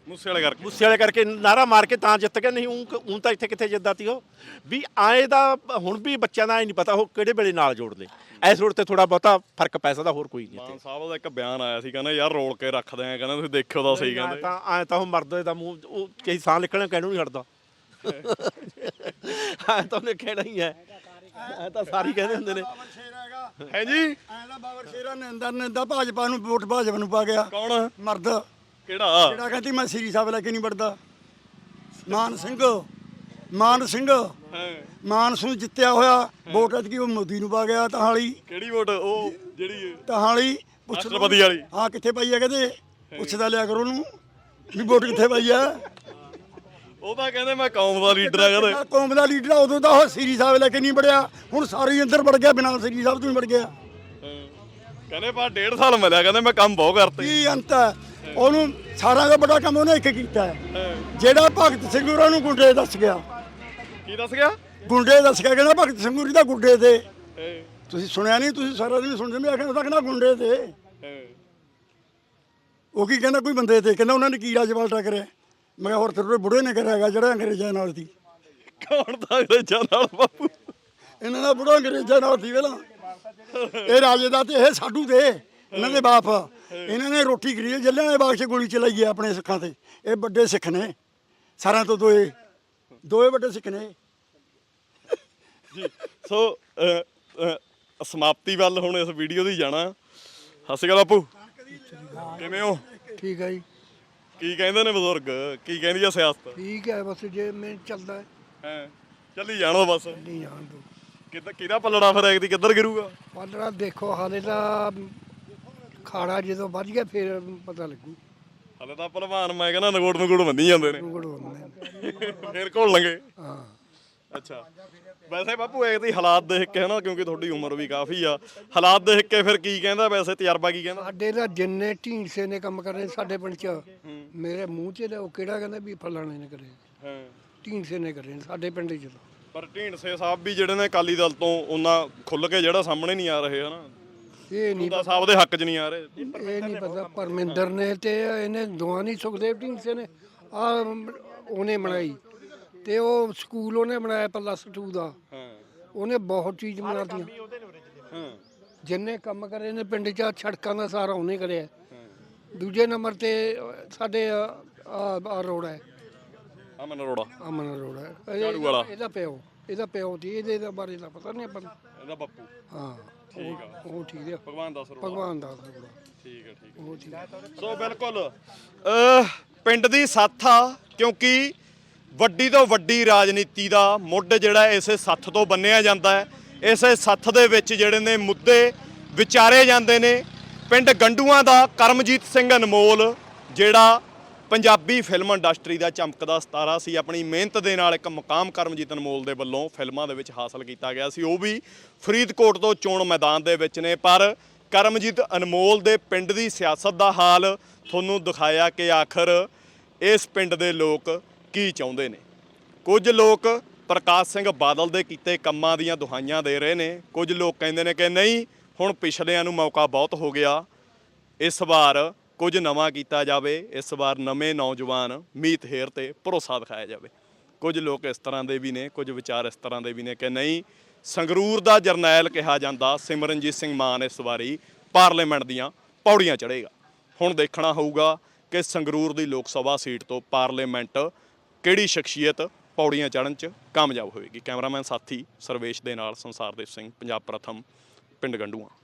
ਮੂਸੇ ਵਾਲੇ ਕਰਕੇ। ਗੁੱਸੇ ਵਾਲੇ ਕਰਕੇ ਨਾਰਾ ਮਾਰ ਕੇ ਤਾਂ ਜਿੱਤ ਗਏ ਨਹੀਂ ਉਹ ਤਾਂ ਇੱਥੇ ਕਿੱਥੇ ਜਿੱਤਦਾ ਤੀ ਉਹ? ਵੀ ਆਏ ਦਾ ਹੁਣ ਵੀ ਬੱਚਿਆਂ ਦਾ ਇਹ ਨਹੀਂ ਪਤਾ ਉਹ ਕਿਹੜੇ ਵੇਲੇ ਨਾਲ ਜੋੜ ਲੇ। ਐਸ ਰੋਡ ਤੇ ਥੋੜਾ ਬਹੁਤਾ ਫ਼ਰਕ ਪੈ ਸਕਦਾ ਹੋਰ ਕੋਈ ਨਹੀਂ ਇੱਥੇ। ਮਾਨ ਸਾਹਿਬ ਦਾ ਇੱਕ ਬਿਆਨ ਆਇਆ ਸੀ ਕਹਿੰਦਾ ਯਾਰ ਰੋਲ ਕੇ ਰੱਖਦੇ ਆ ਕਹਿੰਦਾ ਤੁਸੀਂ ਦੇਖਿਓ ਤਾਂ ਸਹੀ ਕਹਿੰਦੇ। ਤਾਂ ਆਏ ਤਾਂ ਉਹ ਮਰਦ ਦਾ ਮੂੰਹ ਉਹ ਕਈ ਸਾਹ ਨਿਕਲਣਾ ਕਹਿਣੋਂ ਨਹੀਂ ਹਟਦਾ। ਆਏ ਤਾਂ ਉਹਨੇ ਕਹਿਣਾ ਹੀ ਹੈ। ਐ ਤਾਂ ਸਾਰੀ ਕਹਿੰਦੇ ਹੁੰਦੇ ਨੇ। ਹੈ ਜੀ? ਐਂਦਾ ਬਾਬਰ ਸ਼ੇਰਾ ਨੇ ਅੰਦਰ ਨੇ ਦਾ ਭਾਜਪਾ ਨੂੰ ਵੋਟ ਭਾਜਪਾ ਨੂੰ ਪਾ ਗਿਆ। ਕੌਣ? ਮਰਦ। ਕਿਹੜਾ? ਜਿਹੜਾ ਕਹਿੰਦੀ ਮੈਂ ਸ੍ਰੀ ਸਾਹਿਬ ਲੈ ਕੇ ਨਹੀਂ ਵੜਦਾ। ਮਾਨ ਸਿੰਘ ਮਾਨ ਸਿੰਘ। ਮਾਨ ਸਿੰਘ ਜਿੱਤਿਆ ਹੋਇਆ ਵੋਟ ਐਤਕੀ ਉਹ ਮੋਦੀ ਨੂੰ ਪਾ ਗਿਆ ਤਹਾਲੀ ਕਿਹੜੀ ਵੋਟ? ਉਹ ਜਿਹੜੀ ਤਹਾਲੀ ਪੁੱਛ ਲਓ। ਰਾਸ਼ਟਰਪਤੀ ਵਾਲੀ। ਹਾਂ ਕਿੱਥੇ ਪਾਈ ਆ ਕਹਿੰਦੇ? ਪੁੱਛਦਾ ਲਿਆ ਕਰੋ ਉਹਨੂੰ ਵੀ ਵੋਟ ਕਿੱਥੇ ਪਾਈ ਆ। ਉਹ ਤਾਂ ਕਹਿੰਦੇ ਮੈਂ ਕੌਮ ਦਾ ਲੀਡਰ ਆ ਕਹਿੰਦੇ। ਕੌਮ ਦਾ ਲੀਡਰ ਆ, ਉਦੋਂ ਤਾਂ ਉਹ ਸ੍ਰੀ ਸਾਹਿਬ ਲੈ ਕੇ ਨਹੀਂ ਵੜਿਆ। ਹੁਣ ਸਾਰੇ ਹੀ ਅੰਦਰ ਵੜ ਗਿਆ ਬਿਨਾਂ ਸ੍ਰੀ ਸਾਹਿਬ ਤੋਂ ਹੀ ਵੜ ਗਿਆ। ਕਹਿੰਦੇ ਬਾ ਡੇਢ ਸਾਲ ਮਿਲਿਆ ਕਹਿੰਦੇ ਮੈਂ ਕੰਮ ਬਹੁਤ ਕਰਤੇ। ਕੀ ਅੰਤ ਹੈ? ਉਹਨੂੰ ਸਾਰਾ ਦਾ ਬੜਾ ਕੰਮ ਉਹਨੇ ਇੱਕ ਕੀਤਾ ਹੈ। ਜਿਹੜਾ ਭਗਤ ਸਿੰਘ ਹੋਰਾਂ ਨੂੰ ਗੁੰਡੇ ਦੱਸ ਗਿਆ। ਕੀ ਦੱਸ ਗਿਆ? ਗੁੰਡੇ ਦੱਸ ਗਿਆ ਕਹਿੰਦਾ ਭਗਤ ਸਿੰਘ ਹੋਰੀ ਦਾ ਗੁੰਡੇ ਤੇ। ਤੁਸੀਂ ਸੁਣਿਆ ਨਹੀਂ ਤੁਸੀਂ ਸਾਰਾ ਦਿਨ ਸੁਣਦੇ ਮੈਂ ਆਖਿਆ ਉਹਦਾ ਕਹਿੰਦਾ ਗੁੰਡੇ ਤੇ। ਉਹ ਕੀ ਕਹਿੰਦਾ ਕੋਈ ਬੰਦੇ ਤੇ? ਕਹਿੰਦਾ ਉਹਨਾਂ ਨੇ ਕੀ ਰਾਜਵਾਲਟਾ ਕਰਿਆ? ਮੈਂ ਕਿਹਾ ਹੋਰ ਤੇਰੇ ਬੁੜੇ ਨੇ ਕਰਿਆਗਾ ਜਿਹੜਾ ਅੰਗਰੇਜ਼ਾਂ ਨਾਲ ਸੀ। ਕੌਣ ਦਾ ਅੰਗਰੇਜ਼ਾਂ ਨਾਲ ਬਾਪੂ? ਇਹਨਾਂ ਦਾ ਬੁੜਾ ਅੰਗਰੇਜ਼ਾਂ ਨਾਲ ਸੀ ਵੇਲਾ। ਇਹ ਰਾਜੇ ਦਾ ਤੇ ਇਹ ਸਾਡੂ ਦੇ ਇਹਨਾਂ ਦੇ ਬਾਪ। ਇਹਨਾਂ ਨੇ ਰੋਟੀ ਖਰੀ ਜੱਲਿਆਂ ਦੇ ਬਾਗ 'ਚ ਗੋਲੀ ਚਲਾਈ ਹੈ ਆਪਣੇ ਸਿੱਖਾਂ ਤੇ। ਇਹ ਵੱਡੇ ਸਿੱਖ ਨੇ। ਸਾਰਿਆਂ ਤੋਂ ਦੋਏ ਦੋਏ ਵੱਡੇ ਸਿੱਖ ਨੇ। ਜੀ ਸੋ ਅ, ਅ, ਸਮਾਪਤੀ ਵੱਲ ਹੁਣ ਇਸ ਵੀਡੀਓ ਦੀ ਜਾਣਾ। ਸਤਿ ਸ਼੍ਰੀ ਅਕਾਲ ਬਾਪੂ। ਕਿਵੇਂ ਹੋ? ਠੀਕ ਹੈ ਜੀ। ਕੀ ਕਹਿੰਦੇ ਨੇ ਬਜ਼ੁਰਗ? ਕੀ ਕਹਿੰਦੀ ਆ ਸਿਆਸਤ? ਠੀਕ ਹੈ ਬਸ ਜੇ ਮੈਂ ਚੱਲਦਾ ਹੈ, ਹੈ ਚੱਲੀ ਜਾਣੋ ਬਸ। ਨਹੀਂ ਜਾਣ ਦੋ। ਕਿੱਦਾਂ ਕਿਹਦਾ ਪੱਲੜਾ ਫਿਰ ਐਗਦੀ ਕਿੱਧਰ ਗਿਰੂਗਾ? ਪਾਲੜਾ ਦੇਖੋ ਹਾਲੇ ਤਾਂ ਖਾੜਾ ਜਦੋਂ ਵੱਜ ਗਿਆ ਫਿਰ ਪਤਾ ਲੱਗੂ। ਹਲੇ ਤਾਂ ਭਲਵਾਨ ਮੈਂ ਕਹਿੰਦਾ ਨਗੋੜ ਨਗੋੜ ਬੰਨੀ ਜਾਂਦੇ ਨੇ। ਰੁਗੜ ਹੁੰਦੇ ਫੇਰ ਘੋਲ ਲੰਗੇ। ਹਾਂ। ਅੱਛਾ। ਵੈਸੇ ਬਾਪੂ ਐਗਦੀ ਹਾਲਾਤ ਦੇਖ ਕੇ ਹਨਾ ਕਿਉਂਕਿ ਤੁਹਾਡੀ ਉਮਰ ਵੀ ਕਾਫੀ ਆ। ਹਾਲਾਤ ਦੇਖ ਕੇ ਫਿਰ ਕੀ ਕਹਿੰਦਾ ਵੈਸੇ ਤਜਰਬਾ ਕੀ ਕਹਿੰਦਾ? ਸਾਡੇ ਦਾ ਜਿੰਨੇ ਢੀਂਡਸੇ ਨੇ ਕੰਮ ਕਰਨੇ ਸਾਡੇ ਪਿੰਡ ਚ ਮੇਰੇ ਮੂੰਹ 'ਚ ਤਾਂ ਉਹ ਕਿਹੜਾ ਕਹਿੰਦਾ ਵੀ ਫਲਾਣੇ ਨੇ ਕਰੇ। ਹਾਂ। ਢੀਂਡਸੇ ਨੇ ਕਰੇ ਨੇ ਸਾਡੇ ਪਿੰਡ 'ਚ ਤਾਂ। ਪਰ ਢੀਂਡਸੇ ਸਾਹਿਬ ਵੀ ਜਿਹੜੇ ਨੇ ਅਕਾਲੀ ਦਲ ਤੋਂ ਉਹਨਾਂ ਖੁੱਲ ਕੇ ਜਿਹੜਾ ਸਾਹਮਣੇ ਨਹੀਂ ਆ ਰਹੇ ਹਨਾ। ਇਹ ਨਹੀਂ ਉਹਦਾ ਸਾਹਿਬ ਦੇ ਹੱਕ 'ਚ ਨਹੀਂ ਆ ਰਹੇ। ਇਹ ਨਹੀਂ ਪਤਾ ਪਰਮਿੰਦਰ ਨੇ ਤੇ ਇਹਨੇ ਦੋਹਾਂ ਨਹੀਂ ਸੁਖਦੇਵ ਢੀਂਡਸੇ ਨੇ ਆ ਉਹਨੇ ਬਣਾਈ। ਤੇ ਉਹ ਸਕੂਲ ਉਹਨੇ ਬਣਾਇਆ ਪਲੱਸ 2 ਦਾ। ਹਾਂ। ਉਹਨੇ ਬਹੁਤ ਚੀਜ਼ ਬਣਾਤੀਆਂ ਹਾਂ ਜਿੰਨੇ ਕੰਮ ਕਰੇ ਨੇ ਪਿੰਡ 'ਚ ਆਹ ਸੜਕਾਂ ਦਾ ਸਾਰਾ ਉਹਨੇ ਕਰਿਆ। ਦੂਜੇ ਨੰਬਰ ਤੇ ਸਾਡੇ ਆ ਰੋਡ ਹੈ। ਅਮਨ ਅਰੋੜਾ। ਅਮਨ ਰੋਡ ਹੈ। ਝਾੜੂ ਵਾਲਾ। ਇਹਦਾ ਪਿਓ ਇਹਦਾ ਪਿਓ ਸੀ। ਇਹਦੇ ਦਾ ਬਾਰੇ ਦਾ ਪਤਾ ਨਹੀਂ ਆਪਾਂ ਨੂੰ। ਇਹਦਾ ਬੱਪੂ। ਹਾਂ। ਠੀਕ ਆ। ਉਹ ਠੀਕ ਹੈ ਭਗਵਾਨ ਦਾ ਸਰੋੜਾ ਭਗਵਾਨ ਦਾ ਰੋਡ ਠੀਕ ਹੈ ਠੀਕ ਉਹ ਠੀਕ ਹੈ ਹੈ ਸੋ ਬਿਲਕੁਲ ਅਹ ਪਿੰਡ ਦੀ ਸੱਥ ਆ ਕਿਉਂਕਿ ਵੱਡੀ ਤੋਂ ਵੱਡੀ ਰਾਜਨੀਤੀ ਦਾ ਮੁੱਢ ਜਿਹੜਾ ਇਸੇ ਸੱਥ ਤੋਂ ਬੰਨਿਆ ਜਾਂਦਾ ਹੈ। ਇਸੇ ਸੱਥ ਦੇ ਵਿੱਚ ਜਿਹੜੇ ਨੇ ਮੁੱਦੇ ਵਿਚਾਰੇ ਜਾਂਦੇ ਨੇ। ਪਿੰਡ ਗੰਡੂਆਂ ਦਾ ਕਰਮਜੀਤ ਸਿੰਘ ਅਨਮੋਲ ਜਿਹੜਾ ਪੰਜਾਬੀ ਫਿਲਮ ਇੰਡਸਟਰੀ ਦਾ ਚਮਕਦਾ ਸਤਾਰਾ ਸੀ। ਆਪਣੀ ਮਿਹਨਤ ਦੇ ਨਾਲ ਇੱਕ ਮੁਕਾਮ ਕਰਮਜੀਤ ਅਨਮੋਲ ਦੇ ਵੱਲੋਂ ਫਿਲਮਾਂ ਦੇ ਵਿੱਚ ਹਾਸਲ ਕੀਤਾ ਗਿਆ ਸੀ। ਉਹ ਵੀ ਫਰੀਦਕੋਟ ਤੋਂ ਚੋਣ ਮੈਦਾਨ ਦੇ ਵਿੱਚ ਨੇ, ਪਰ ਕਰਮਜੀਤ ਅਨਮੋਲ ਦੇ ਪਿੰਡ ਦੀ ਸਿਆਸਤ ਦਾ ਹਾਲ ਤੁਹਾਨੂੰ ਦਿਖਾਇਆ ਕਿ ਆਖਰ ਇਸ ਪਿੰਡ ਦੇ ਲੋਕ ਕੀ ਚਾਹੁੰਦੇ ਨੇ। ਕੁਝ ਲੋਕ ਪ੍ਰਕਾਸ਼ ਸਿੰਘ ਬਾਦਲ ਦੇ ਕੀਤੇ ਕੰਮਾਂ ਦੀਆਂ ਦੁਹਾਈਆਂ ਦੇ ਰਹੇ ਨੇ। ਕੁਝ ਲੋਕ ਕਹਿੰਦੇ ਨੇ ਕਿ ਨਹੀਂ, ਹੁਣ ਪਿਛਲਿਆਂ ਨੂੰ ਮੌਕਾ ਬਹੁਤ ਹੋ ਗਿਆ। ਇਸ ਵਾਰ ਕੁਝ ਨਵਾਂ ਕੀਤਾ ਜਾਵੇ, ਇਸ ਵਾਰ ਨਵੇਂ ਨੌਜਵਾਨ ਮੀਤ ਹੇਰ ਤੇ ਭਰੋਸਾ ਦਿਖਾਇਆ ਜਾਵੇ। ਕੁਝ ਲੋਕ ਇਸ ਤਰ੍ਹਾਂ ਦੇ ਵੀ ਨੇ, ਕੁਝ ਵਿਚਾਰ ਇਸ ਤਰ੍ਹਾਂ ਦੇ ਵੀ ਨੇ ਕਿ ਨਹੀਂ, ਸੰਗਰੂਰ ਦਾ ਜਰਨੈਲ ਕਿਹਾ ਜਾਂਦਾ, ਸਿਮਰਨਜੀਤ ਸਿੰਘ ਮਾਨ ਇਸ ਵਾਰੀ ਪਾਰਲੀਮੈਂਟ ਦੀਆਂ ਪੌੜੀਆਂ ਚੜ੍ਹੇਗਾ। ਹੁਣ ਦੇਖਣਾ ਹੋਊਗਾ ਕਿ ਸੰਗਰੂਰ ਦੀ ਲੋਕ ਸਭਾ ਸੀਟ ਤੋਂ ਪਾਰਲੀਮੈਂਟ ਕਿਹੜੀ ਸ਼ਖਸੀਅਤ ਪੌੜੀਆਂ ਚੜ੍ਹਨ 'ਚ ਕਾਮਯਾਬ ਹੋਵੇਗੀ। ਕੈਮਰਾਮੈਨ ਸਾਥੀ ਸਰਵੇਸ਼ ਦੇ ਨਾਲ ਸੰਸਾਰਦੇਵ ਸਿੰਘ, ਪੰਜਾਬ ਪ੍ਰਥਮ ਪਿੰਡ ਗੰਡੂਆਂ।